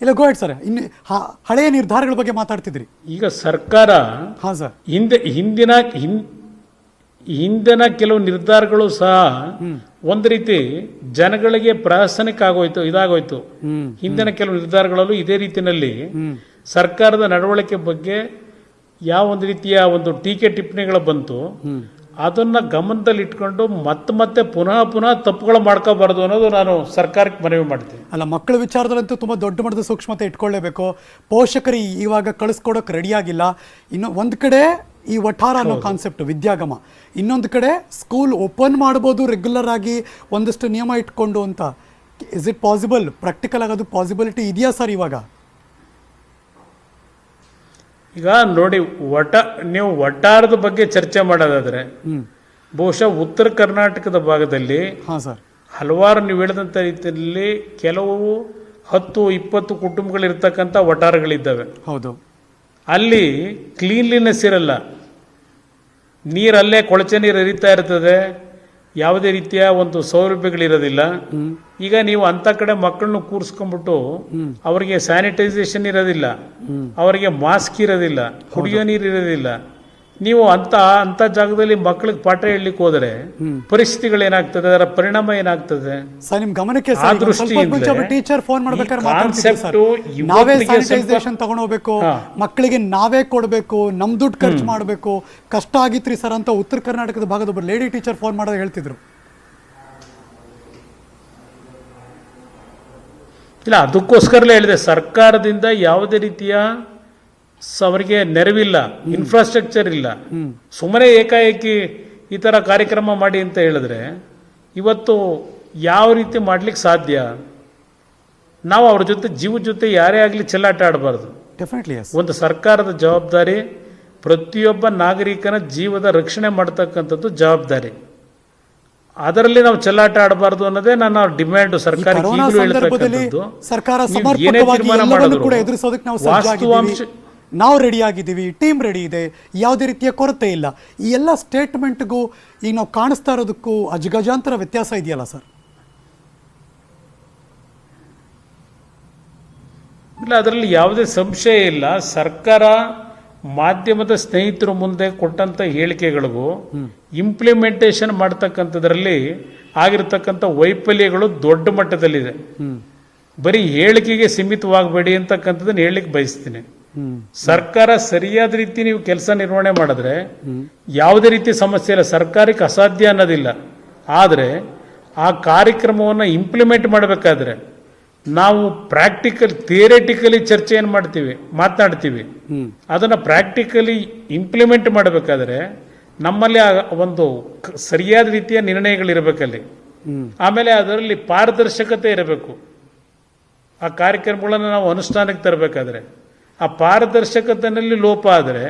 [SPEAKER 1] ಇಲ್ಲ ಗೋ ಹೆಡ್ ಸರ್ ಇನ್ನು ಹ- ಹಳೆಯ ನಿರ್ಧಾರಗಳ ಬಗ್ಗೆ ಮಾತಾಡ್ತಿದ್ರಿ.
[SPEAKER 2] ಈಗ ಸರ್ಕಾರ
[SPEAKER 1] ಹಾಂ ಸರ್
[SPEAKER 2] ಹಿಂದೆ ಹಿಂದಿನ ಹಿಂದಿನ ಕೆಲವು ನಿರ್ಧಾರಗಳು ಸಹ ಒಂದು ರೀತಿ ಜನಗಳಿಗೆ ಪ್ರಾಸನಿಕ ಆಗೋಯ್ತು ಇದಾಗೋಯ್ತು.
[SPEAKER 1] ಹ್ಮ್
[SPEAKER 2] ಹಿಂದಿನ ಕೆಲವು ನಿರ್ಧಾರಗಳಲ್ಲೂ ಇದೇ ರೀತಿಯಲ್ಲಿ ಸರ್ಕಾರದ ನಡವಳಿಕೆ ಬಗ್ಗೆ ಯಾವ ಒಂದು ರೀತಿಯ ಒಂದು ಟೀಕೆ ಟಿಪ್ಪಣಿಗಳು ಬಂತು ಅದನ್ನ ಗಮನದಲ್ಲಿ ಇಟ್ಕೊಂಡು ಮತ್ತೆ ಮತ್ತೆ ಪುನಃ ಪುನಃ ತಪ್ಪುಗಳು ಮಾಡ್ಕೋಬಾರ್ದು ಅನ್ನೋದು ನಾನು ಸರ್ಕಾರಕ್ಕೆ ಮನವಿ ಮಾಡ್ತೀನಿ.
[SPEAKER 1] ಅಲ್ಲ ಮಕ್ಕಳ ವಿಚಾರದಲ್ಲಂತೂ ತುಂಬ ದೊಡ್ಡ ಮಟ್ಟದ ಸೂಕ್ಷ್ಮತೆ ಇಟ್ಕೊಳ್ಳೇಬೇಕು. ಪೋಷಕರು ಇವಾಗ ಕಳಿಸ್ಕೊಡೋಕೆ ರೆಡಿಯಾಗಿಲ್ಲ ಇನ್ನು ಒಂದು ಕಡೆ ಈ ವಠಾರ ಅನ್ನೋ ಕಾನ್ಸೆಪ್ಟ್ ವಿದ್ಯಾಗಮ. ಇನ್ನೊಂದು ಕಡೆ ಸ್ಕೂಲ್ ಓಪನ್ ಮಾಡ್ಬೋದು ರೆಗ್ಯುಲರ್ ಆಗಿ ಒಂದಷ್ಟು ನಿಯಮ ಇಟ್ಕೊಂಡು ಅಂತ. ಇಸ್ ಇಟ್ ಪಾಸಿಬಲ್ ಪ್ರಾಕ್ಟಿಕಲ್ ಆಗೋದು ಪಾಸಿಬಿಲಿಟಿ ಇದೆಯಾ ಸರ್ ಇವಾಗ?
[SPEAKER 2] ಈಗ ನೋಡಿ ಒಟ ನೀವು ಒಟ್ಟಾರದ ಬಗ್ಗೆ ಚರ್ಚೆ ಮಾಡೋದಾದ್ರೆ ಬಹುಶಃ ಉತ್ತರ ಕರ್ನಾಟಕದ ಭಾಗದಲ್ಲಿ
[SPEAKER 1] ಸರ್.
[SPEAKER 2] ಹಲವಾರು ನೀವು ಹೇಳಿದಂಥ ರೀತಿಯಲ್ಲಿ ಕೆಲವು ಹತ್ತು ಇಪ್ಪತ್ತು ಕುಟುಂಬಗಳಿರ್ತಕ್ಕಂಥ ವಟಾರಗಳಿದ್ದಾವೆ.
[SPEAKER 1] ಹೌದು.
[SPEAKER 2] ಅಲ್ಲಿ ಕ್ಲೀನ್ಲಿನೆಸ್ ಇರಲ್ಲ. ನೀರಲ್ಲೇ ಕೊಳಚೆ ನೀರು ಹರಿತಾ ಇರ್ತದೆ. ಯಾವುದೇ ರೀತಿಯ ಒಂದು ಸೌಲಭ್ಯಗಳಿರೋದಿಲ್ಲ. ಈಗ ನೀವು ಅಂತ ಕಡೆ ಮಕ್ಕಳನ್ನ ಕೂರಿಸ್ಕೊಂಡ್ಬಿಟ್ಟು ಅವರಿಗೆ ಸ್ಯಾನಿಟೈಸೇಷನ್ ಇರೋದಿಲ್ಲ. ಅವರಿಗೆ ಮಾಸ್ಕ್ ಇರೋದಿಲ್ಲ. ಕುಡಿಯೋ ನೀರು ಇರೋದಿಲ್ಲ. ನೀವು ಅಂತ ಅಂತ ಜಾಗದಲ್ಲಿ ಮಕ್ಕಳಿಗೆ ಪಾಠ ಹೇಳಲಿಕ್ಕೆ ಪರಿಸ್ಥಿತಿಗಳು ಏನಾಗ್ತದೆ ಅದರ ಪರಿಣಾಮ ಏನಾಗ್ತದೆ?
[SPEAKER 1] ಸರ್ ನಿಮ್ ಗಮನಕ್ಕೆ
[SPEAKER 2] ಆ ದೃಷ್ಟಿಯಿಂದ
[SPEAKER 1] ಟೀಚರ್ ಫೋನ್ ಮಾಡ್ಬೇಕಾದ್ರೆ
[SPEAKER 2] ಈ
[SPEAKER 1] ಮಾತಾಡ್ತಿದ್ವಿ ಸರ್.
[SPEAKER 2] concept
[SPEAKER 1] ನಾವೇ
[SPEAKER 2] ಇವತ್ತಿಗೆ
[SPEAKER 1] ಸ್ಯಾನಿಟೈಸೇಷನ್ ತಗೊಂಡೋಗ್ಬೇಕು
[SPEAKER 2] ಹಾ.
[SPEAKER 1] ಮಕ್ಕಳಿಗೆ ನಾವೇ ಕೊಡಬೇಕು ನಮ್ ದುಡ್ಡು ಖರ್ಚು ಮಾಡಬೇಕು. ಕಷ್ಟ ಆಗಿತ್ರಿ ಸರ್ ಅಂತ ಉತ್ತರ ಕರ್ನಾಟಕದ ಭಾಗದ ಒಬ್ಬರು ಲೇಡಿ ಟೀಚರ್ ಫೋನ್ ಮಾಡೋದು ಹೇಳ್ತಿದ್ರು.
[SPEAKER 2] ಇಲ್ಲ ಅದಕ್ಕೋಸ್ಕರಲೇ ಹೇಳಿದೆ ಸರ್ಕಾರದಿಂದ ಯಾವುದೇ ರೀತಿಯ ಸ- ಅವರಿಗೆ ನೆರವಿಲ್ಲ ಇನ್ಫ್ರಾಸ್ಟ್ರಕ್ಚರ್ ಇಲ್ಲ. ಸುಮ್ಮನೆ ಏಕಾಏಕಿ ಈ ಥರ ಕಾರ್ಯಕ್ರಮ ಮಾಡಿ ಅಂತ ಹೇಳಿದ್ರೆ ಇವತ್ತು ಯಾವ ರೀತಿ ಮಾಡ್ಲಿಕ್ಕೆ ಸಾಧ್ಯ? ನಾವು ಅವ್ರ ಜೊತೆ ಜೀವ ಜೊತೆ ಯಾರೇ ಆಗಲಿ ಚೆಲ್ಲಾಟ ಆಡಬಾರ್ದು.
[SPEAKER 1] ಡೆಫಿನೆಟ್ಲಿ
[SPEAKER 2] ಒಂದು ಸರ್ಕಾರದ ಜವಾಬ್ದಾರಿ ಪ್ರತಿಯೊಬ್ಬ ನಾಗರಿಕನ ಜೀವದ ರಕ್ಷಣೆ ಮಾಡ್ತಕ್ಕಂಥದ್ದು ಜವಾಬ್ದಾರಿ. ಅದರಲ್ಲಿ ನಾವು ಚೆಲ್ಲಾಟ ಆಡಬಾರ್ದು ಅನ್ನೋದೇ ನನ್ನ ಡಿಮ್ಯಾಂಡ್. ಸರ್ಕಾರ ವಾಸ್ತವಾಂಶ
[SPEAKER 1] ನಾವು ರೆಡಿಯಾಗಿದ್ದೀವಿ ಟೀಮ್ ರೆಡಿ ಇದೆ ಯಾವುದೇ ರೀತಿಯ ಕೊರತೆ ಇಲ್ಲ. ಈ ಎಲ್ಲ ಸ್ಟೇಟ್ಮೆಂಟ್ಗೂ ಈಗ ನಾವು ಕಾಣಿಸ್ತಾ ಇರೋದಕ್ಕೂ ಅಜಗಜಾಂತರ ವ್ಯತ್ಯಾಸ ಇದೆಯಲ್ಲ ಸರ್?
[SPEAKER 2] ಇಲ್ಲ ಅದರಲ್ಲಿ ಯಾವುದೇ ಸಂಶಯ ಇಲ್ಲ. ಸರ್ಕಾರ ಮಾಧ್ಯಮದ ಸ್ನೇಹಿತರ ಮುಂದೆ ಕೊಟ್ಟಂಥ ಹೇಳಿಕೆಗಳಿಗೂ ಇಂಪ್ಲಿಮೆಂಟೇಷನ್ ಮಾಡ್ತಕ್ಕಂಥದ್ರಲ್ಲಿ ಆಗಿರ್ತಕ್ಕಂಥ ವೈಫಲ್ಯಗಳು ದೊಡ್ಡ ಮಟ್ಟದಲ್ಲಿದೆ. ಬರೀ ಹೇಳಿಕೆಗೆ ಸೀಮಿತವಾಗಬೇಡಿ ಅಂತಕ್ಕಂಥದ್ದನ್ನು ಹೇಳಲಿಕ್ಕೆ ಬಯಸ್ತೀನಿ. ಸರ್ಕಾರ ಸರಿಯಾದ ರೀತಿ ನೀವು ಕೆಲಸ ನಿರ್ವಹಣೆ ಮಾಡಿದ್ರೆ ಯಾವುದೇ ರೀತಿ ಸಮಸ್ಯೆ ಇಲ್ಲ. ಸರ್ಕಾರಕ್ಕೆ ಅಸಾಧ್ಯ ಅನ್ನೋದಿಲ್ಲ. ಆದರೆ ಆ ಕಾರ್ಯಕ್ರಮವನ್ನು ಇಂಪ್ಲಿಮೆಂಟ್ ಮಾಡಬೇಕಾದ್ರೆ ನಾವು ಪ್ರಾಕ್ಟಿಕಲ್ ಥಿಯರಿಟಿಕಲಿ ಚರ್ಚೆಯನ್ನು ಮಾಡ್ತೀವಿ, ಮಾತನಾಡ್ತೀವಿ. ಅದನ್ನು ಪ್ರಾಕ್ಟಿಕಲಿ ಇಂಪ್ಲಿಮೆಂಟ್ ಮಾಡಬೇಕಾದ್ರೆ ನಮ್ಮಲ್ಲಿ ಒಂದು ಸರಿಯಾದ ರೀತಿಯ ನಿರ್ಣಯಗಳಿರಬೇಕಲ್ಲಿ. ಆಮೇಲೆ ಅದರಲ್ಲಿ ಪಾರದರ್ಶಕತೆ ಇರಬೇಕು. ಆ ಕಾರ್ಯಕ್ರಮಗಳನ್ನು ನಾವು ಅನುಷ್ಠಾನಕ್ಕೆ ತರಬೇಕಾದ್ರೆ. ಆ ಪಾರದರ್ಶಕತನಲ್ಲಿ ಲೋಪ ಆದರೆ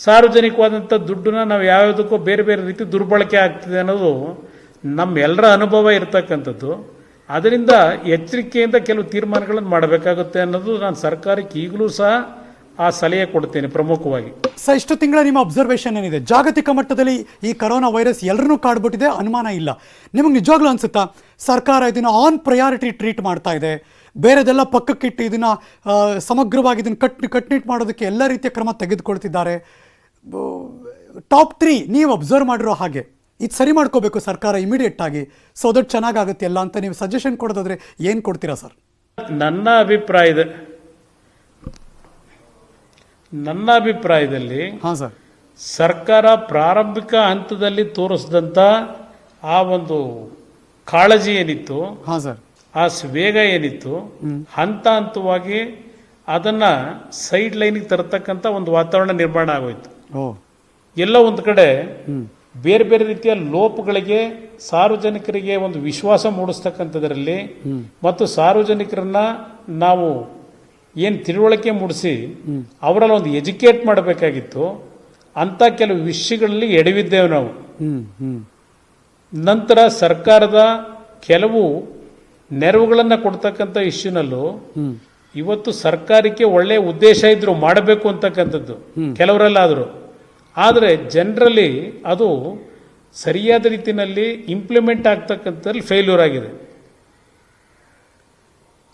[SPEAKER 2] ಸಾರ್ವಜನಿಕವಾದಂಥ ದುಡ್ಡನ್ನ ನಾವು ಯಾವ್ಯಾವುದಕ್ಕೂ ಬೇರೆ ಬೇರೆ ರೀತಿ ದುರ್ಬಳಕೆ ಆಗ್ತಿದೆ ಅನ್ನೋದು ನಮ್ಮೆಲ್ಲರ ಅನುಭವ ಇರತಕ್ಕಂಥದ್ದು. ಅದರಿಂದ ಎಚ್ಚರಿಕೆಯಿಂದ ಕೆಲವು ತೀರ್ಮಾನಗಳನ್ನು ಮಾಡಬೇಕಾಗುತ್ತೆ ಅನ್ನೋದು ನಾನು ಸರ್ಕಾರಕ್ಕೆ ಈಗಲೂ ಸಹ ಆ ಸಲಹೆ ಕೊಡ್ತೇನೆ ಪ್ರಮುಖವಾಗಿ.
[SPEAKER 1] ಸರ್, ಇಷ್ಟು ತಿಂಗಳ ನಿಮ್ಮ ಅಬ್ಸರ್ವೇಷನ್ ಏನಿದೆ? ಜಾಗತಿಕ ಮಟ್ಟದಲ್ಲಿ ಈ ಕರೋನಾ ವೈರಸ್ ಎಲ್ಲರನ್ನೂ ಕಾಡ್ಬಿಟ್ಟಿದೆ, ಅನುಮಾನ ಇಲ್ಲ. ನಿಮಗೆ ನಿಜವಾಗ್ಲೂ ಅನ್ಸುತ್ತಾ? ಸರ್ಕಾರ ಇದನ್ನು ಆನ್ ಪ್ರಯಾರಿಟಿ ಟ್ರೀಟ್ ಮಾಡ್ತಾ ಇದೆ. ಬೇರೆದೆಲ್ಲ ಪಕ್ಕಕ್ಕಿಟ್ಟು ಇದನ್ನು ಸಮಗ್ರವಾಗಿ ಇದನ್ನು ಕಟ್ ಕಟ್ನಿಟ್ ಮಾಡೋದಕ್ಕೆ ಎಲ್ಲ ರೀತಿಯ ಕ್ರಮ ತೆಗೆದುಕೊಳ್ತಿದ್ದಾರೆ. ಟಾಪ್ ತ್ರೀ ನೀವು ಅಬ್ಸರ್ವ್ ಮಾಡಿರೋ ಹಾಗೆ ಇದು ಸರಿ ಮಾಡ್ಕೋಬೇಕು ಸರ್ಕಾರ ಇಮಿಡಿಯೇಟ್ ಆಗಿ. ಸೊ ದಟ್ ಚೆನ್ನಾಗಾಗುತ್ತೆ ಎಲ್ಲ ಅಂತ ನೀವು ಸಜೆಷನ್ ಕೊಡೋದಾದ್ರೆ ಏನು ಕೊಡ್ತೀರಾ ಸರ್?
[SPEAKER 2] ನನ್ನ ಅಭಿಪ್ರಾಯದ ನನ್ನ ಅಭಿಪ್ರಾಯದಲ್ಲಿ
[SPEAKER 1] ಹಾಂ ಸರ್.
[SPEAKER 2] ಸರ್ಕಾರ ಪ್ರಾರಂಭಿಕ ಹಂತದಲ್ಲಿ ತೋರಿಸಿದಂಥ ಆ ಒಂದು ಕಾಳಜಿ ಏನಿತ್ತು
[SPEAKER 1] ಹಾಂ ಸರ್.
[SPEAKER 2] ಆ ವೇಗ ಏನಿತ್ತು? ಹಂತ ಹಂತವಾಗಿ ಅದನ್ನ ಸೈಡ್ ಲೈನಿಗೆ ತರತಕ್ಕಂಥ ಒಂದು ವಾತಾವರಣ ನಿರ್ಮಾಣ ಆಗೋಯ್ತು. ಎಲ್ಲ ಒಂದು ಕಡೆ ಬೇರೆ ಬೇರೆ ರೀತಿಯ ಲೋಪಗಳಿಗೆ ಸಾರ್ವಜನಿಕರಿಗೆ ಒಂದು ವಿಶ್ವಾಸ ಮೂಡಿಸ್ತಕ್ಕಂಥದ್ರಲ್ಲಿ ಮತ್ತು ಸಾರ್ವಜನಿಕರನ್ನ ನಾವು ಏನು ತಿಳುವಳಿಕೆ ಮೂಡಿಸಿ ಅವರಲ್ಲಿ ಒಂದು ಎಜುಕೇಟ್ ಮಾಡಬೇಕಾಗಿತ್ತು. ಅಂತ ಕೆಲವು ವಿಷಯಗಳಲ್ಲಿ ಎಡವಿದ್ದೇವೆ ನಾವು. ನಂತರ ಸರ್ಕಾರದ ಕೆಲವು ನೆರವುಗಳನ್ನು ಕೊಡ್ತಕ್ಕಂಥ ಇಶ್ಯೂನಲ್ಲೂ ಇವತ್ತು ಸರ್ಕಾರಕ್ಕೆ ಒಳ್ಳೆಯ ಉದ್ದೇಶ ಇದ್ರು ಮಾಡಬೇಕು ಅಂತಕ್ಕಂಥದ್ದು. ಕೆಲವರಲ್ಲಾದರೂ. ಆದರೆ ಜನರಲ್ಲಿ ಅದು ಸರಿಯಾದ ರೀತಿಯಲ್ಲಿ ಇಂಪ್ಲಿಮೆಂಟ್ ಆಗ್ತಕ್ಕಂಥದ್ರಲ್ಲಿ ಫೇಲ್ಯೂರ್ ಆಗಿದೆ.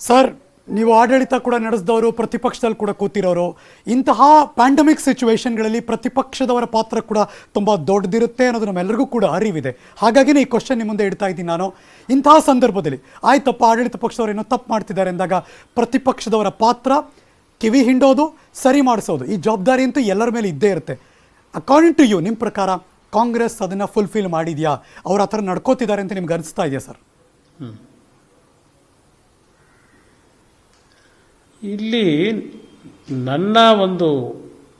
[SPEAKER 1] ಸರ್ ನೀವು ಆಡಳಿತ ಕೂಡ ನಡೆಸಿದವರು, ಪ್ರತಿಪಕ್ಷದಲ್ಲಿ ಕೂಡ ಕೂತಿರೋರು, ಇಂತಹ ಪ್ಯಾಂಡಮಿಕ್ ಸಿಚುವೇಶನ್ಗಳಲ್ಲಿ ಪ್ರತಿಪಕ್ಷದವರ ಪಾತ್ರ ಕೂಡ ತುಂಬ ದೊಡ್ಡದಿರುತ್ತೆ ಅನ್ನೋದು ನಮ್ಮೆಲ್ಲರಿಗೂ ಕೂಡ ಅರಿವಿದೆ. ಹಾಗಾಗಿನೇ ಈ ಕ್ವಶನ್ ನಿಮ್ಮ ಮುಂದೆ ಇಡ್ತಾ ಇದ್ದೀನಿ ನಾನು. ಇಂತಹ ಸಂದರ್ಭದಲ್ಲಿ ಆಯ್ತಪ್ಪ, ಆಡಳಿತ ಪಕ್ಷದವರು ಏನೋ ತಪ್ಪು ಮಾಡ್ತಿದ್ದಾರೆ ಅಂದಾಗ ಪ್ರತಿಪಕ್ಷದವರ ಪಾತ್ರ ಕಿವಿ ಹಿಂಡೋದು, ಸರಿ ಮಾಡಿಸೋದು. ಈ ಜವಾಬ್ದಾರಿ ಅಂತೂ ಎಲ್ಲರ ಮೇಲೆ ಇದ್ದೇ ಇರುತ್ತೆ. ಅಕಾರ್ಡಿಂಗ್ ಟು ಯು ನಿಮ್ಮ ಪ್ರಕಾರ ಕಾಂಗ್ರೆಸ್ ಅದನ್ನು ಫುಲ್ಫಿಲ್ ಮಾಡಿದೆಯಾ? ಅವ್ರು ಆ ನಡ್ಕೋತಿದ್ದಾರೆ ಅಂತ ನಿಮ್ಗೆ ಅನಿಸ್ತಾ ಇದೆಯಾ, ಸರ್?
[SPEAKER 2] ಇಲ್ಲಿ ನನ್ನ ಒಂದು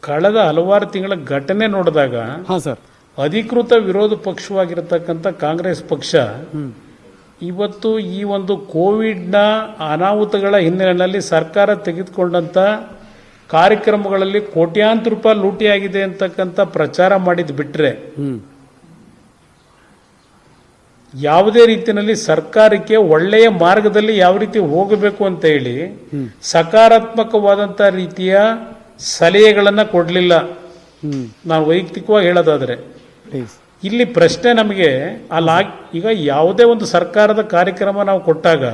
[SPEAKER 2] ಕಳೆದ ಹಲವಾರು ತಿಂಗಳ ಘಟನೆ ನೋಡಿದಾಗ
[SPEAKER 1] ಹಾಂ ಸರ್.
[SPEAKER 2] ಅಧಿಕೃತ ವಿರೋಧ ಪಕ್ಷವಾಗಿರತಕ್ಕಂಥ ಕಾಂಗ್ರೆಸ್ ಪಕ್ಷ ಇವತ್ತು ಈ ಒಂದು ಕೋವಿಡ್ನ ಅನಾಹುತಗಳ ಹಿನ್ನೆಲೆಯಲ್ಲಿ ಸರ್ಕಾರ ತೆಗೆದುಕೊಂಡಂಥ ಕಾರ್ಯಕ್ರಮಗಳಲ್ಲಿ ಕೋಟ್ಯಾಂತರ ರೂಪಾಯಿ ಲೂಟಿಯಾಗಿದೆ ಅಂತಕ್ಕಂಥ ಪ್ರಚಾರ ಮಾಡಿದ್ ಬಿಟ್ರೆ ಯಾವುದೇ ರೀತಿಯಲ್ಲಿ ಸರ್ಕಾರಕ್ಕೆ ಒಳ್ಳೆಯ ಮಾರ್ಗದಲ್ಲಿ ಯಾವ ರೀತಿ ಹೋಗಬೇಕು ಅಂತ ಹೇಳಿ ಸಕಾರಾತ್ಮಕವಾದಂಥ ರೀತಿಯ ಸಲಹೆಗಳನ್ನು ಕೊಡಲಿಲ್ಲ. ನಾನು ವೈಯಕ್ತಿಕವಾಗಿ ಹೇಳೋದಾದ್ರೆ. ಇಲ್ಲಿ ಪ್ರಶ್ನೆ ನಮಗೆ ಅಲ್ಲ ಈಗ ಯಾವುದೇ ಒಂದು ಸರ್ಕಾರದ ಕಾರ್ಯಕ್ರಮ ನಾವು ಕೊಟ್ಟಾಗ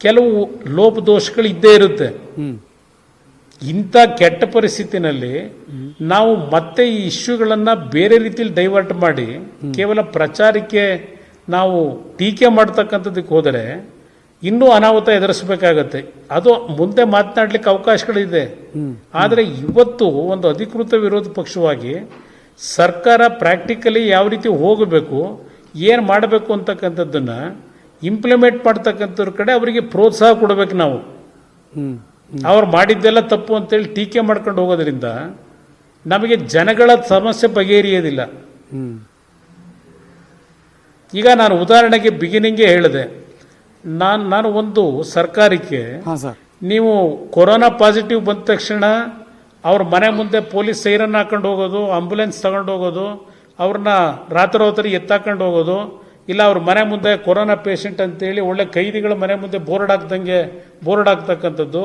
[SPEAKER 2] ಕೆಲವು ಲೋಪದೋಷಗಳು ಇದ್ದೇ ಇರುತ್ತೆ. ಇಂಥ ಕೆಟ್ಟ ಪರಿಸ್ಥಿತಿನಲ್ಲಿ ನಾವು ಮತ್ತೆ ಈ ಇಶ್ಯೂಗಳನ್ನು ಬೇರೆ ರೀತಿಯಲ್ಲಿ ಡೈವರ್ಟ್ ಮಾಡಿ ಕೇವಲ ಪ್ರಚಾರಕ್ಕೆ ನಾವು ಟೀಕೆ ಮಾಡ್ತಕ್ಕಂಥದ್ದಕ್ಕೆ ಹೋದರೆ ಇನ್ನೂ ಅನಾಹುತ ಎದುರಿಸಬೇಕಾಗತ್ತೆ. ಅದು ಮುಂದೆ ಮಾತನಾಡ್ಲಿಕ್ಕೆ ಅವಕಾಶಗಳಿದೆ. ಆದರೆ ಇವತ್ತು ಒಂದು ಅಧಿಕೃತ ವಿರೋಧ ಪಕ್ಷವಾಗಿ ಸರ್ಕಾರ ಪ್ರಾಕ್ಟಿಕಲಿ ಯಾವ ರೀತಿ ಹೋಗಬೇಕು, ಏನು ಮಾಡಬೇಕು ಅಂತಕ್ಕಂಥದ್ದನ್ನು ಇಂಪ್ಲಿಮೆಂಟ್ ಮಾಡ್ತಕ್ಕಂಥವ್ರ ಕಡೆ ಅವರಿಗೆ ಪ್ರೋತ್ಸಾಹ ಕೊಡಬೇಕು ನಾವು. ಅವ್ರು ಮಾಡಿದ್ದೆಲ್ಲ ತಪ್ಪು ಅಂತೇಳಿ ಟೀಕೆ ಮಾಡ್ಕೊಂಡು ಹೋಗೋದ್ರಿಂದ ನಮಗೆ ಜನಗಳ ಸಮಸ್ಯೆ ಬಗೆಹರಿಯೋದಿಲ್ಲ. ಈಗ ನಾನು ಉದಾಹರಣೆಗೆ ಬಿಗಿನಿಂಗೇ ಹೇಳಿದೆ. ನಾನು ನಾನು ಒಂದು ಸರ್ಕಾರಕ್ಕೆ
[SPEAKER 1] ಹಾ ಸರ್.
[SPEAKER 2] ನೀವು ಕೊರೋನಾ ಪಾಸಿಟಿವ್ ಬಂದ ತಕ್ಷಣ ಅವ್ರ ಮನೆ ಮುಂದೆ ಪೊಲೀಸ್ ಸೈರನ್ ಹಾಕೊಂಡು ಹೋಗೋದು ಆಂಬುಲೆನ್ಸ್ ತಗೊಂಡು ಹೋಗೋದು ಅವ್ರನ್ನ ರಾತ್ರೋತ್ರಿ ಎತ್ತಾಕೊಂಡು ಹೋಗೋದು ಇಲ್ಲ ಅವ್ರ ಮನೆ ಮುಂದೆ ಕೊರೋನಾ ಪೇಷಂಟ್ ಅಂತೇಳಿ ಒಳ್ಳೆ ಕೈದಿಗಳ ಮನೆ ಮುಂದೆ ಬೋರ್ಡ್ ಹಾಕ್ದಂಗೆ ಬೋರ್ಡ್ ಹಾಕ್ತಕ್ಕಂಥದ್ದು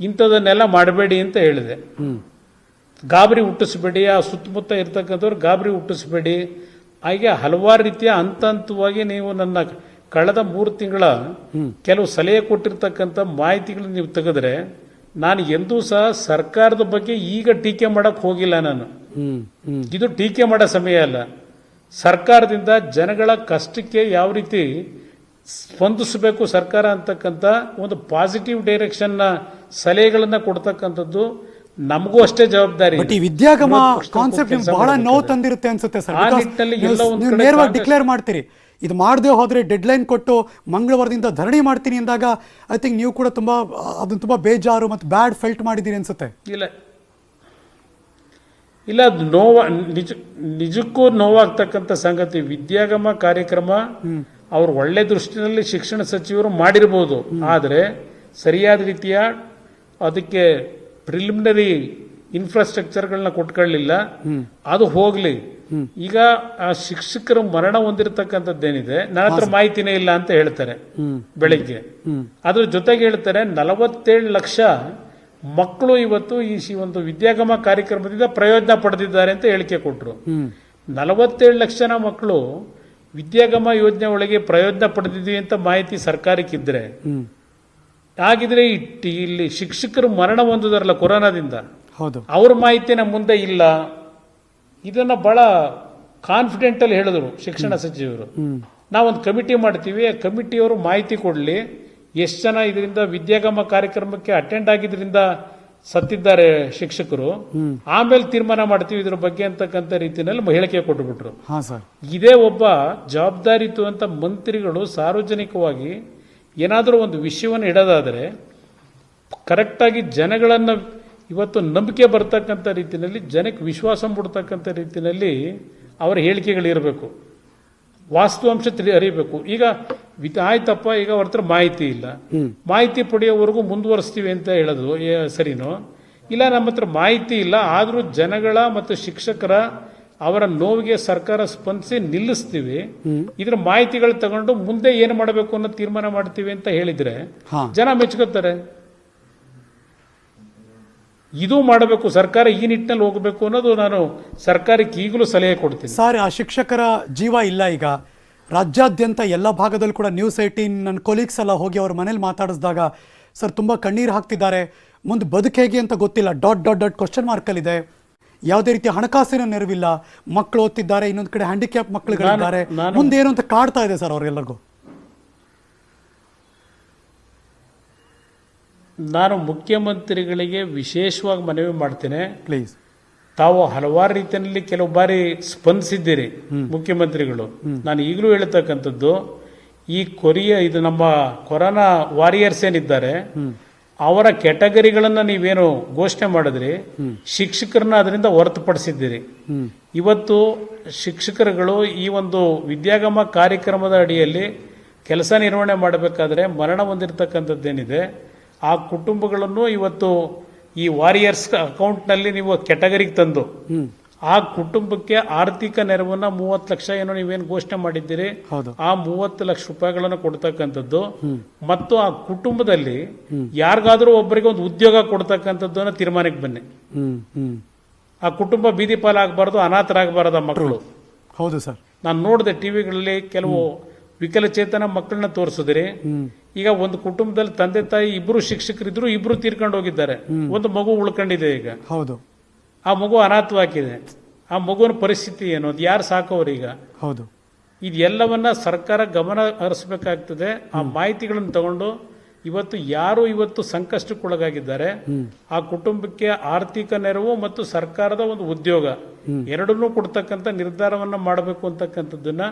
[SPEAKER 2] ಇಂಥದನ್ನೆಲ್ಲ ಮಾಡಬೇಡಿ ಅಂತ ಹೇಳಿದೆ. ಗಾಬರಿ ಹುಟ್ಟಿಸ್ಬೇಡಿ ಆ ಸುತ್ತಮುತ್ತ ಇರ್ತಕ್ಕಂಥವ್ರು ಗಾಬರಿ ಹುಟ್ಟಿಸ್ಬೇಡಿ ಹಾಗೆ ಹಲವಾರು ರೀತಿಯ ಹಂತ ಹಂತವಾಗಿ ನೀವು ನನ್ನ ಕಳೆದ ಮೂರು ತಿಂಗಳ ಕೆಲವು ಸಲಹೆ ಕೊಟ್ಟಿರ್ತಕ್ಕಂಥ ಮಾಹಿತಿಗಳನ್ನ ನೀವು ತೆಗೆದ್ರೆ ನಾನು ಎಂದೂ ಸಹ ಸರ್ಕಾರದ ಬಗ್ಗೆ ಈಗ ಟೀಕೆ ಮಾಡಕ್ ಹೋಗಿಲ್ಲ ನಾನು. ಇದು ಟೀಕೆ ಮಾಡೋ ಸಮಯ ಅಲ್ಲ. ಸರ್ಕಾರದಿಂದ ಜನಗಳ ಕಷ್ಟಕ್ಕೆ ಯಾವ ರೀತಿ ಸ್ಪಂದಿಸಬೇಕು ಸರ್ಕಾರ ಅಂತಕ್ಕಂಥ ಒಂದು ಪಾಸಿಟಿವ್ ಡೈರೆಕ್ಷನ್ನ ಸಲಹೆಗಳನ್ನು ಕೊಡ್ತಕ್ಕಂಥದ್ದು ನಮಗೂ ಅಷ್ಟೇ ಜವಾಬ್ದಾರಿ
[SPEAKER 1] ಬಟ್ ಈ ವಿದ್ಯಾಗಮ ಕಾನ್ಸೆಪ್ಟ್ ನಿಮ್ಗೆ ಬಹಳ. ನೋವು ತಂದಿರುತ್ತೆ ಅನ್ಸುತ್ತೆ ಸರ್. ನೀವು ನೇರವಾಗಿ ಡಿಕ್ಲೇರ್ ಮಾಡ್ತೀರಿ. ಇದು ಮಾಡದೆ ಹೋದ್ರೆ ಡೆಡ್ ಲೈನ್ ಕೊಟ್ಟು ಮಂಗಳವಾರದಿಂದ ಧರಣಿ ಮಾಡ್ತೀನಿ ಅಂದಾಗ ಐ ಥಿಂಕ್ ನೀವು ಕೂಡ ತುಂಬಾ ಅದನ್ನು ತುಂಬಾ ಬೇಜಾರು ಮತ್ತು ಬ್ಯಾಡ್ ಫೆಲ್ಟ್ ಮಾಡಿದ್ದೀರಿ ಅನ್ಸುತ್ತೆ.
[SPEAKER 2] ಇಲ್ಲ. ಇಲ್ಲ ಅದು ನೋವ ನಿಜ ನಿಜಕ್ಕೂ ನೋವಾಗ್ತಕ್ಕಂಥ ಸಂಗತಿ. ವಿದ್ಯಾಗಮ ಕಾರ್ಯಕ್ರಮ ಅವ್ರು ಒಳ್ಳೆ ದೃಷ್ಟಿನಲ್ಲಿ ಶಿಕ್ಷಣ ಸಚಿವರು ಮಾಡಿರ್ಬೋದು. ಆದರೆ ಸರಿಯಾದ ರೀತಿಯ ಅದಕ್ಕೆ ಪ್ರಿಲಿಮಿನರಿ ಇನ್ಫ್ರಾಸ್ಟ್ರಕ್ಚರ್ಗಳನ್ನ ಕೊಟ್ಕೊಳ್ಳಿಲ್ಲ. ಅದು ಹೋಗ್ಲಿ. ಈಗ ಆ ಶಿಕ್ಷಕರ ಮರಣ ಹೊಂದಿರತಕ್ಕಂಥದ್ದೇನಿದೆ ನನ್ನ ಹತ್ರ ಮಾಹಿತಿನೇ ಇಲ್ಲ ಅಂತ ಹೇಳ್ತಾರೆ ಬೆಳಿಗ್ಗೆ. ಅದ್ರ ಜೊತೆಗೆ ಹೇಳ್ತಾರೆ ನಲವತ್ತೇಳು ಲಕ್ಷ ಮಕ್ಕಳು ಇವತ್ತು ಈ ಒಂದು ವಿದ್ಯಾಗಮ ಕಾರ್ಯಕ್ರಮದಿಂದ ಪ್ರಯೋಜನ ಪಡೆದಿದ್ದಾರೆ ಅಂತ ಹೇಳಿಕೆ ಕೊಟ್ಟರು ನಲವತ್ತೇಳು ಲಕ್ಷ ಜನ ಮಕ್ಕಳು ವಿದ್ಯಾಗಮ ಯೋಜನೆ ಒಳಗೆ ಪ್ರಯೋಜನ ಪಡೆದಿದ್ವಿ ಅಂತ ಮಾಹಿತಿ ಸರ್ಕಾರಕ್ಕಿದ್ರೆ ಹಾಗಿದ್ರೆ ಇಲ್ಲಿ ಶಿಕ್ಷಕರು ಮರಣ ಹೊಂದಿದಾರಲ್ಲ ಕೊರೋನಾದಿಂದ.
[SPEAKER 1] ಹೌದು.
[SPEAKER 2] ಅವ್ರ ಮಾಹಿತಿ ನಮ್ಮ ಮುಂದೆ ಇಲ್ಲ. ಇದನ್ನ ಬಹಳ ಕಾನ್ಫಿಡೆಂಟ್ ಅಲ್ಲಿ ಹೇಳಿದ್ರು ಶಿಕ್ಷಣ ಸಚಿವರು. ನಾವೊಂದು ಕಮಿಟಿ ಮಾಡ್ತೀವಿ ಆ ಕಮಿಟಿಯವರು ಮಾಹಿತಿ ಕೊಡಲಿ. ಎಷ್ಟು ಜನ ಇದರಿಂದ ವಿದ್ಯಾಗಮ ಕಾರ್ಯಕ್ರಮಕ್ಕೆ ಅಟೆಂಡ್ ಆಗಿದ್ರಿಂದ ಸತ್ತಿದ್ದಾರೆ ಶಿಕ್ಷಕರು. ಆಮೇಲೆ ತೀರ್ಮಾನ ಮಾಡ್ತೀವಿ ಇದ್ರ ಬಗ್ಗೆ ಅಂತಕ್ಕಂಥ ರೀತಿಯಲ್ಲಿ ಹೇಳಿಕೆ ಕೊಟ್ಟುಬಿಟ್ರು ಇದೇ ಒಬ್ಬ ಜವಾಬ್ದಾರಿತು ಅಂತ ಮಂತ್ರಿಗಳು ಸಾರ್ವಜನಿಕವಾಗಿ ಏನಾದರೂ ಒಂದು ವಿಷಯವನ್ನು ಇಡೋದಾದರೆ ಕರೆಕ್ಟಾಗಿ ಜನಗಳನ್ನು ಇವತ್ತು ನಂಬಿಕೆ ಬರ್ತಕ್ಕಂಥ ರೀತಿಯಲ್ಲಿ ಜನಕ್ಕೆ ವಿಶ್ವಾಸ ಮೂಡ್ತಕ್ಕಂಥ ರೀತಿಯಲ್ಲಿ ಅವರ ಹೇಳಿಕೆಗಳಿರಬೇಕು ವಾಸ್ತವಾಂಶ ತಿಳಿ ಅರಿಬೇಕು ಈಗ ವಿತ್ ಆಯ್ತಪ್ಪ ಈಗ ಅವ್ರ ಹತ್ರ ಮಾಹಿತಿ ಇಲ್ಲ. ಮಾಹಿತಿ ಪಡೆಯೋವರೆಗೂ ಮುಂದುವರಿಸ್ತೀವಿ ಅಂತ ಹೇಳೋದು ಸರಿನೋ? ಇಲ್ಲ ನಮ್ಮ ಹತ್ರ ಮಾಹಿತಿ ಇಲ್ಲ ಆದರೂ ಜನಗಳ ಮತ್ತು ಶಿಕ್ಷಕರ ಅವರ ನೋವಿಗೆ ಸರ್ಕಾರ ಸ್ಪಂದಿಸಿ ನಿಲ್ಲಿಸ್ತೀವಿ. ಇದ್ರ ಮಾಹಿತಿಗಳು ತಗೊಂಡು ಮುಂದೆ ಏನು ಮಾಡಬೇಕು ಅನ್ನೋ ತೀರ್ಮಾನ ಮಾಡ್ತೀವಿ ಅಂತ ಹೇಳಿದ್ರೆ ಜನ ಮೆಚ್ಕೋತಾರೆ. ಇದು ಮಾಡಬೇಕು ಸರ್ಕಾರ ಈ ನಿಟ್ಟಿನಲ್ಲಿ ಹೋಗಬೇಕು ಅನ್ನೋದು ನಾನು ಸರ್ಕಾರಕ್ಕೆ ಈಗಲೂ ಸಲಹೆ ಕೊಡ್ತೀನಿ.
[SPEAKER 1] ಸರ್ ಆ ಶಿಕ್ಷಕರ ಜೀವ ಇಲ್ಲ ಈಗ. ರಾಜ್ಯಾದ್ಯಂತ ಎಲ್ಲ ಭಾಗದಲ್ಲೂ ಕೂಡ ನ್ಯೂಸ್ ಏಯ್ಟೀನ್ ನನ್ನ ಕೊಲೀಗ್ಸ್ ಎಲ್ಲ ಹೋಗಿ ಅವ್ರ ಮನೇಲಿ ಮಾತಾಡಿಸಿದಾಗ ಸರ್ ತುಂಬ ಕಣ್ಣೀರು ಹಾಕ್ತಿದ್ದಾರೆ. ಮುಂದೆ ಬದುಕು ಹೇಗೆ ಅಂತ ಗೊತ್ತಿಲ್ಲ. ಡಾಟ್ ಡಾಟ್ ಡಾಟ್ ಕ್ವಶನ್ ಮಾರ್ಕಲ್ಲಿದೆ ಯಾವುದೇ ರೀತಿಯ ಹಣಕಾಸಿನ ನೆರವಿಲ್ಲ ಮಕ್ಕಳು ಓದ್ತಿದ್ದಾರೆ ಇನ್ನೊಂದು ಕಡೆ ಹ್ಯಾಂಡಿಕ್ಯಾಪ್ ಮಕ್ಕಳುಗಳಿದ್ದಾರೆ. ಏನು ಅಂತ ಕಾಡ್ತಾ ಇದೆ ಸರ್ ಅವರೆಲ್ಲರಿಗೂ?
[SPEAKER 2] ನಾನು ಮುಖ್ಯಮಂತ್ರಿಗಳಿಗೆ ವಿಶೇಷವಾಗಿ ಮನವಿ ಮಾಡ್ತೇನೆ.
[SPEAKER 1] ಪ್ಲೀಸ್
[SPEAKER 2] ತಾವು ಹಲವಾರು ರೀತಿಯಲ್ಲಿ ಕೆಲವು ಬಾರಿ ಸ್ಪಂದಿಸಿದ್ದೀರಿ ಮುಖ್ಯಮಂತ್ರಿಗಳು. ನಾನು ಈಗಲೂ ಹೇಳ್ತಕ್ಕಂಥದ್ದು ಈ ಕೊರಿಯ ಇದು ನಮ್ಮ ಕೊರೋನಾ ವಾರಿಯರ್ಸ್ ಏನಿದ್ದಾರೆ ಅವರ ಕೆಟಗರಿಗಳನ್ನು ನೀವೇನು ಘೋಷಣೆ ಮಾಡಿದ್ರಿ, ಶಿಕ್ಷಕರನ್ನ ಅದರಿಂದ ಹೊರತುಪಡಿಸಿದ್ದೀರಿ. ಇವತ್ತು ಶಿಕ್ಷಕರುಗಳು ಈ ಒಂದು ವಿದ್ಯಾಗಮ ಕಾರ್ಯಕ್ರಮದ ಅಡಿಯಲ್ಲಿ ಕೆಲಸ ನಿರ್ವಹಣೆ ಮಾಡಬೇಕಾದ್ರೆ ಮರಣ ಹೊಂದಿರತಕ್ಕಂಥದ್ದೇನಿದೆ, ಆ ಕುಟುಂಬಗಳನ್ನು ಇವತ್ತು ಈ ವಾರಿಯರ್ಸ್ ಅಕೌಂಟ್ನಲ್ಲಿ ನೀವು ಕೆಟಗರಿಗೆ ತಂದು ಆ ಕುಟುಂಬಕ್ಕೆ ಆರ್ಥಿಕ ನೆರವನ್ನ ಮೂವತ್ತು ಲಕ್ಷ ಏನೋ ನೀವೇನು ಘೋಷಣೆ ಮಾಡಿದ್ದೀರಿ
[SPEAKER 1] ಹೌದು.
[SPEAKER 2] ಆ ಮೂವತ್ತು ಲಕ್ಷ ರೂಪಾಯಿಗಳನ್ನು ಕೊಡ್ತಕ್ಕಂಥದ್ದು ಮತ್ತು ಆ ಕುಟುಂಬದಲ್ಲಿ ಯಾರಿಗಾದ್ರೂ ಒಬ್ಬರಿಗೆ ಒಂದು ಉದ್ಯೋಗ ಕೊಡ್ತಕ್ಕಂಥದ್ದನ್ನ ತೀರ್ಮಾನಕ್ಕೆ ಬನ್ನಿ. ಆ ಕುಟುಂಬ ಬೀದಿ ಪಾಲಾಗಬಾರ್ದು ಅನಾಥರಾಗಬಾರ್ದು ಆ ಮಕ್ಕಳು.
[SPEAKER 1] ಹೌದು ಸರ್.
[SPEAKER 2] ನಾನು ನೋಡಿದೆ ಟಿವಿಗಳಲ್ಲಿ ಕೆಲವು ವಿಕಲಚೇತನ ಮಕ್ಕಳನ್ನ ತೋರಿಸಿದ್ರಿ. ಈಗ ಒಂದು ಕುಟುಂಬದಲ್ಲಿ ತಂದೆ ತಾಯಿ ಇಬ್ರು ಶಿಕ್ಷಕರಿದ್ರು ಇಬ್ರು ತೀರ್ಕೊಂಡು ಹೋಗಿದ್ದಾರೆ. ಒಂದು ಮಗು ಉಳ್ಕೊಂಡಿದೆ ಈಗ.
[SPEAKER 1] ಹೌದು.
[SPEAKER 2] ಆ ಮಗು ಅನಾಥವಾಗಿದೆ. ಆ ಮಗುವಿನ ಪರಿಸ್ಥಿತಿ ಏನು? ಅದು ಯಾರು ಸಾಕೋರು ಈಗ
[SPEAKER 1] ಹೌದು.
[SPEAKER 2] ಇದೆಲ್ಲವನ್ನ ಸರ್ಕಾರ ಗಮನ ಹರಿಸಬೇಕಾಗ್ತದೆ. ಆ ಮಾಹಿತಿಗಳನ್ನು ತಗೊಂಡು ಇವತ್ತು ಯಾರು ಇವತ್ತು ಸಂಕಷ್ಟಕ್ಕೊಳಗಾಗಿದ್ದಾರೆ ಆ ಕುಟುಂಬಕ್ಕೆ ಆರ್ಥಿಕ ನೆರವು ಮತ್ತು ಸರ್ಕಾರದ ಒಂದು ಉದ್ಯೋಗ ಎರಡನ್ನೂ ಕೊಡ್ತಕ್ಕಂಥ ನಿರ್ಧಾರವನ್ನು ಮಾಡಬೇಕು ಅಂತಕ್ಕಂಥದ್ದನ್ನ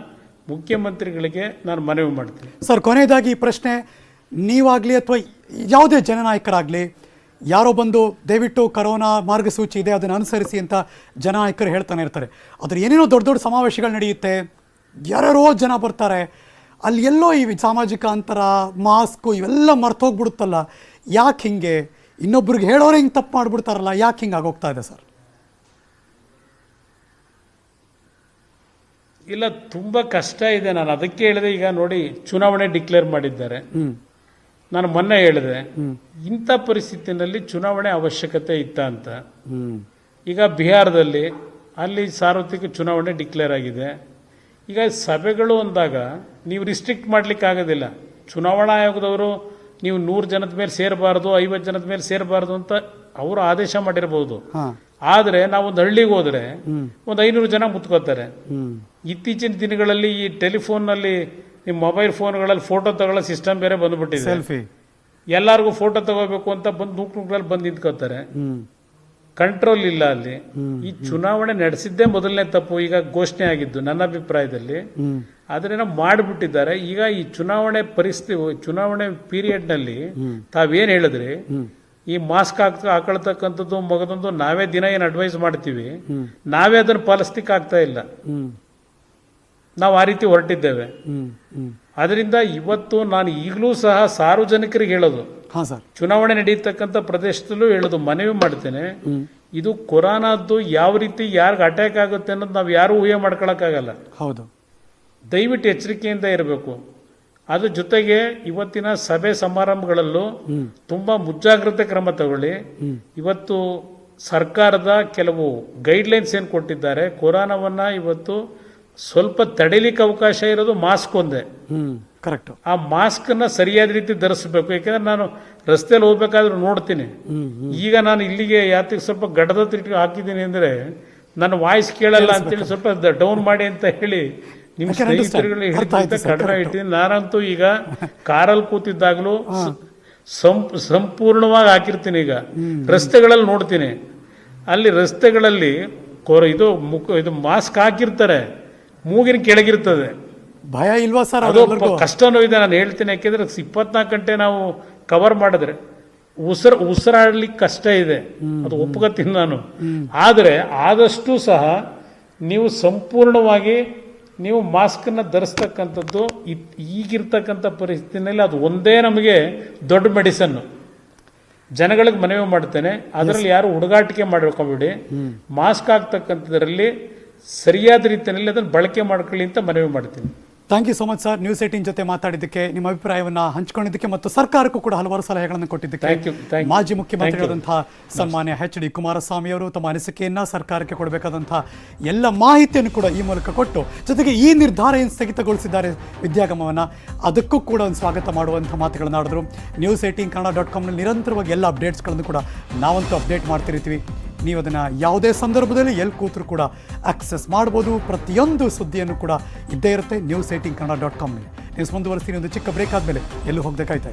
[SPEAKER 2] ಮುಖ್ಯಮಂತ್ರಿಗಳಿಗೆ ನಾನು ಮನವಿ ಮಾಡ್ತೀನಿ.
[SPEAKER 1] ಸರ್ ಕೊನೆಯದಾಗಿ ಈ ಪ್ರಶ್ನೆ ನೀವಾಗಲಿ ಅಥವಾ ಯಾವುದೇ ಜನನಾಯಕರಾಗಲಿ ಯಾರೋ ಬಂದು ದಯವಿಟ್ಟು ಕರೋನಾ ಮಾರ್ಗಸೂಚಿ ಇದೆ ಅದನ್ನು ಅನುಸರಿಸಿ ಅಂತ ಜನನಾಯಕರು ಹೇಳ್ತಾನೆ ಇರ್ತಾರೆ. ಅದ್ರ ಏನೇನೋ ದೊಡ್ಡ ದೊಡ್ಡ ಸಮಾವೇಶಗಳು ನಡೆಯುತ್ತೆ ಯಾರ್ಯಾರೋ ಜನ ಬರ್ತಾರೆ ಅಲ್ಲಿ ಎಲ್ಲೋ ಈ ಸಾಮಾಜಿಕ ಅಂತರ ಮಾಸ್ಕು ಇವೆಲ್ಲ ಮರ್ತೋಗ್ಬಿಡುತ್ತಲ್ಲ ಯಾಕೆ ಹಿಂಗೆ? ಇನ್ನೊಬ್ರಿಗೆ ಹೇಳೋರೆ ಹಿಂಗೆ ತಪ್ಪು ಮಾಡಿಬಿಡ್ತಾರಲ್ಲ ಯಾಕೆ ಹಿಂಗೆ ಆಗೋಗ್ತಾ ಇದೆ ಸರ್?
[SPEAKER 2] ಇಲ್ಲ ತುಂಬ ಕಷ್ಟ ಇದೆ. ನಾನು ಅದಕ್ಕೆ ಹೇಳಿದೆ ಈಗ ನೋಡಿ ಚುನಾವಣೆ ಡಿಕ್ಲೇರ್ ಮಾಡಿದ್ದಾರೆ. ನಾನು ಮೊನ್ನೆ ಹೇಳಿದೆ ಇಂಥ ಪರಿಸ್ಥಿತಿನಲ್ಲಿ ಚುನಾವಣೆ ಅವಶ್ಯಕತೆ ಇತ್ತ ಅಂತ. ಈಗ ಬಿಹಾರದಲ್ಲಿ ಅಲ್ಲಿ ಸಾರ್ವತ್ರಿಕ ಚುನಾವಣೆ ಡಿಕ್ಲೇರ್ ಆಗಿದೆ. ಈಗ ಸಭೆಗಳು ಅಂದಾಗ ನೀವು ರಿಸ್ಟ್ರಿಕ್ಟ್ ಮಾಡ್ಲಿಕ್ಕೆ ಆಗೋದಿಲ್ಲ. ಚುನಾವಣಾ ಆಯೋಗದವರು ನೀವು ನೂರು ಜನದ ಮೇಲೆ ಸೇರಬಾರ್ದು ಐವತ್ತು ಜನದ ಮೇಲೆ ಸೇರಬಾರ್ದು ಅಂತ ಅವರು ಆದೇಶ ಮಾಡಿರಬಹುದು ಆದರೆ ನಾವು ಒಂದು ಹಳ್ಳಿಗೆ ಹೋದ್ರೆ ಒಂದು ಐನೂರು ಜನ ಮುತ್ಕೋತಾರೆ ಇತ್ತೀಚಿನ ದಿನಗಳಲ್ಲಿ ಈ ಟೆಲಿಫೋನ್ನಲ್ಲಿ ನಿಮ್ಮ ಮೊಬೈಲ್ ಫೋನ್ಗಳಲ್ಲಿ ಫೋಟೋ ತಗೊಳ್ಳೋ ಸಿಸ್ಟಮ್ ಬೇರೆ ಬಂದ್ಬಿಟ್ಟಿದೆ.
[SPEAKER 1] ಸೆಲ್ಫಿ
[SPEAKER 2] ಎಲ್ಲರಿಗೂ ಫೋಟೋ ತಗೋಬೇಕು ಅಂತ ಬಂದು ನೂಕ್ ನೂಕ್ರಲ್ಲಿ ಬಂದು ನಿಂತ್ಕೋತಾರೆ. ಕಂಟ್ರೋಲ್ ಇಲ್ಲ ಅಲ್ಲಿ. ಈ ಚುನಾವಣೆ ನಡೆಸಿದ್ದೇ ಮೊದಲನೇ ತಪ್ಪು ಈಗ ಘೋಷಣೆ ಆಗಿದ್ದು ನನ್ನ ಅಭಿಪ್ರಾಯದಲ್ಲಿ. ಆದ್ರೇನೋ ಮಾಡಿಬಿಟ್ಟಿದ್ದಾರೆ. ಈಗ ಈ ಚುನಾವಣೆ ಪರಿಸ್ಥಿತಿ ಚುನಾವಣೆ ಪೀರಿಯಡ್ನಲ್ಲಿ ತಾವೇನ್ ಹೇಳಿದ್ರಿ? ಈ ಮಾಸ್ಕ್ ಹಾಕ್ ಹಾಕೊಳ್ತಕ್ಕಂಥದ್ದು ಮಗದೊಂದು ನಾವೇ ದಿನ ಏನು ಅಡ್ವೈಸ್ ಮಾಡ್ತೀವಿ? ನಾವೇ ಅದನ್ನ ಪಾಲಿಸ್ಲಿಕ್ಕೆ ಆಗ್ತಾ ಇಲ್ಲ. ನಾವು ಆ ರೀತಿ ಹೊರಟಿದ್ದೇವೆ. ಅದರಿಂದ ಇವತ್ತು ನಾನು ಈಗಲೂ ಸಹ ಸಾರ್ವಜನಿಕರಿಗೆ ಹೇಳೋದು.
[SPEAKER 1] ಸರ್.
[SPEAKER 2] ಚುನಾವಣೆ ನಡೆಯತಕ್ಕಂಥ ಪ್ರದೇಶದಲ್ಲೂ ಹೇಳೋದು ಮನವಿ ಮಾಡ್ತೇನೆ. ಇದು ಕೊರೋನಾದ್ದು ಯಾವ ರೀತಿ ಯಾರಿಗೆ ಅಟ್ಯಾಕ್ ಆಗುತ್ತೆ ಅನ್ನೋದು ನಾವು ಯಾರು ಊಹೆ ಮಾಡ್ಕೊಳಕ್ಕಾಗಲ್ಲ.
[SPEAKER 1] ಹೌದು.
[SPEAKER 2] ದಯವಿಟ್ಟು ಎಚ್ಚರಿಕೆಯಿಂದ ಇರಬೇಕು. ಅದ್ರ ಜೊತೆಗೆ ಇವತ್ತಿನ ಸಭೆ ಸಮಾರಂಭಗಳಲ್ಲೂ ತುಂಬಾ ಮುಜಾಗ್ರತೆ ಕ್ರಮ ತಗೊಳ್ಳಿ. ಇವತ್ತು ಸರ್ಕಾರದ ಕೆಲವು ಗೈಡ್ಲೈನ್ಸ್ ಏನು ಕೊಟ್ಟಿದ್ದಾರೆ ಕೊರೋನಾವನ್ನ ಇವತ್ತು ಸ್ವಲ್ಪ ತಡಿಲಿಕ್ಕೆ ಅವಕಾಶ ಇರೋದು ಮಾಸ್ಕ್ ಒಂದೇ.
[SPEAKER 1] ಕರೆಕ್ಟ್
[SPEAKER 2] ಆ ಮಾಸ್ಕ್ನ ಸರಿಯಾದ ರೀತಿ ಧರಿಸಬೇಕು. ಯಾಕಂದ್ರೆ ನಾನು ರಸ್ತೆಯಲ್ಲಿ ಹೋಗ್ಬೇಕಾದ್ರೂ ನೋಡ್ತೀನಿ. ಈಗ ನಾನು ಇಲ್ಲಿಗೆ ಯಾತಿಗೆ ಸ್ವಲ್ಪ ಗಡದ ತಿರುಗಿ ಹಾಕಿದ್ದೀನಿ ಅಂದರೆ ನನ್ನ ವಾಯ್ಸ್ ಕೇಳಲ್ಲ ಅಂತೇಳಿ ಸ್ವಲ್ಪ ಡೌನ್ ಮಾಡಿ ಅಂತ ಹೇಳಿ ನಿಮ್ಮ. ಸ್ನೇಹಿತರುಗಳು
[SPEAKER 1] ಆಯ್ತು
[SPEAKER 2] ಕಡಿಮೆ ಇಟ್ಟಿದ್ದೀನಿ ನಾನಂತೂ ಈಗ ಕಾರಲ್ಲಿ ಕೂತಿದ್ದಾಗಲೂ ಸಂಪ್ ಸಂಪೂರ್ಣವಾಗಿ ಹಾಕಿರ್ತೀನಿ ಈಗ. ರಸ್ತೆಗಳಲ್ಲಿ ನೋಡ್ತೀನಿ. ಅಲ್ಲಿ ರಸ್ತೆಗಳಲ್ಲಿ ಕೊರ ಇದು ಮುಖ ಇದು ಮಾಸ್ಕ್ ಹಾಕಿರ್ತಾರೆ. ಮೂಗಿನ ಕೆಳಗಿರ್ತದೆ
[SPEAKER 1] ಭಯ ಇಲ್ವಾ ಸರ್
[SPEAKER 2] ಅದು ಕಷ್ಟನೂ ಇದೆ ನಾನು ಹೇಳ್ತೀನಿ ಯಾಕೆಂದ್ರೆ ಇಪ್ಪತ್ನಾಲ್ಕು ಗಂಟೆ ನಾವು ಕವರ್ ಮಾಡಿದ್ರೆ ಉಸಿರು ಉಸಿರಾಡ್ಲಿಕ್ಕೆ ಕಷ್ಟ ಇದೆ. ಅದು ಒಪ್ಕೋತೀನಿ ನಾನು. ಆದರೆ ಆದಷ್ಟು ಸಹ ನೀವು ಸಂಪೂರ್ಣವಾಗಿ ನೀವು ಮಾಸ್ಕನ್ನ ಧರಿಸ್ತಕ್ಕಂಥದ್ದು ಇತ್- ಈಗಿರ್ತಕ್ಕಂಥ ಪರಿಸ್ಥಿತಿನಲ್ಲಿ ಅದು ಒಂದೇ ನಮಗೆ ದೊಡ್ಡ ಮೆಡಿಸನ್ನು. ಜನಗಳಿಗೆ ಮನವಿ ಮಾಡ್ತೇನೆ. ಅದರಲ್ಲಿ ಯಾರು ಹುಡುಗಾಟಿಕೆ ಮಾಡ್ಕೋಬೇಡಿ ಮಾಸ್ಕ್ ಹಾಕ್ತಕ್ಕಂಥದ್ರಲ್ಲಿ ಸರಿಯಾದ ರೀತಿಯಲ್ಲಿ ಅದನ್ನು ಬಳಕೆ ಮಾಡ್ಕೊಳ್ಳಿ ಅಂತ ಮನವಿ ಮಾಡ್ತೀನಿ.
[SPEAKER 1] Thank you so much sir news eighteen ಜೊತೆ ಮಾತಾಡಿದ್ದಕ್ಕೆ ನಿಮ್ಮ ಅಭಿಪ್ರಾಯವನ್ನ ಹಂಚಿಕೊಂಡಿದ್ದಕ್ಕೆ ಮತ್ತು ಸರ್ಕಾರಕ್ಕೂ ಕೂಡ ಹಲವಾರು ಸಲಹೆಗಳನ್ನು ಕೊಟ್ಟಿದ್ದಕ್ಕೆ. ಮಾಜಿ ಮುಖ್ಯಮಂತ್ರಿಗಳಾದಂತಹ ಸನ್ಮಾನ್ಯ ಎಚ್ ಡಿ ಕುಮಾರಸ್ವಾಮಿ ಅವರು ತಮ್ಮ ಅನಿಸಿಕೆಯನ್ನ ಸರ್ಕಾರಕ್ಕೆ ಕೊಡಬೇಕಾದಂತಹ ಎಲ್ಲ ಮಾಹಿತಿಯನ್ನು ಕೂಡ ಈ ಮೂಲಕ ಕೊಟ್ಟು ಜೊತೆಗೆ ಈ ನಿರ್ಧಾರ ಏನು ಸ್ಥಗಿತಗೊಳಿಸಿದ್ದಾರೆ ವಿದ್ಯಾಗಮವನ್ನ ಅದಕ್ಕೂ ಕೂಡ ಒಂದು ಸ್ವಾಗತ ಮಾಡುವಂಥ ಮಾತುಗಳನ್ನು ಆಡಿದ್ರು. ನ್ಯೂಸ್ ಏಟಿನ್ ಕನ್ನಡ ಡಾಟ್ ಕಾಮ್ನಲ್ಲಿ ನಿರಂತರವಾಗಿ ಎಲ್ಲ ಅಪ್ಡೇಟ್ಸ್ಗಳನ್ನು ಕೂಡ ನಾವಂತೂ ಅಪ್ಡೇಟ್ ಮಾಡ್ತಿರ್ತೀವಿ. ನೀವು ಅದನ್ನು ಯಾವುದೇ ಸಂದರ್ಭದಲ್ಲಿ ಎಲ್ಲಿ ಕೂತರು ಕೂಡ ಆಕ್ಸೆಸ್ ಮಾಡ್ಬೋದು. ಪ್ರತಿಯೊಂದು ಸುದ್ದಿಯನ್ನು ಕೂಡ ಇದ್ದೇ ಇರುತ್ತೆ. ನ್ಯೂಸ್ ಏಟಿಂಗ್ ಕನ್ನಡ ಡಾಟ್ ಕಾಮ್ನಲ್ಲಿ ನ್ಯೂಸ್ ಮುಂದುವರಿಸ್ತೀನಿ ಒಂದು ಚಿಕ್ಕ ಬ್ರೇಕ್ ಆದಮೇಲೆ ಎಲ್ಲೂ ಹೋಗಬೇಕಾಯ್ತು?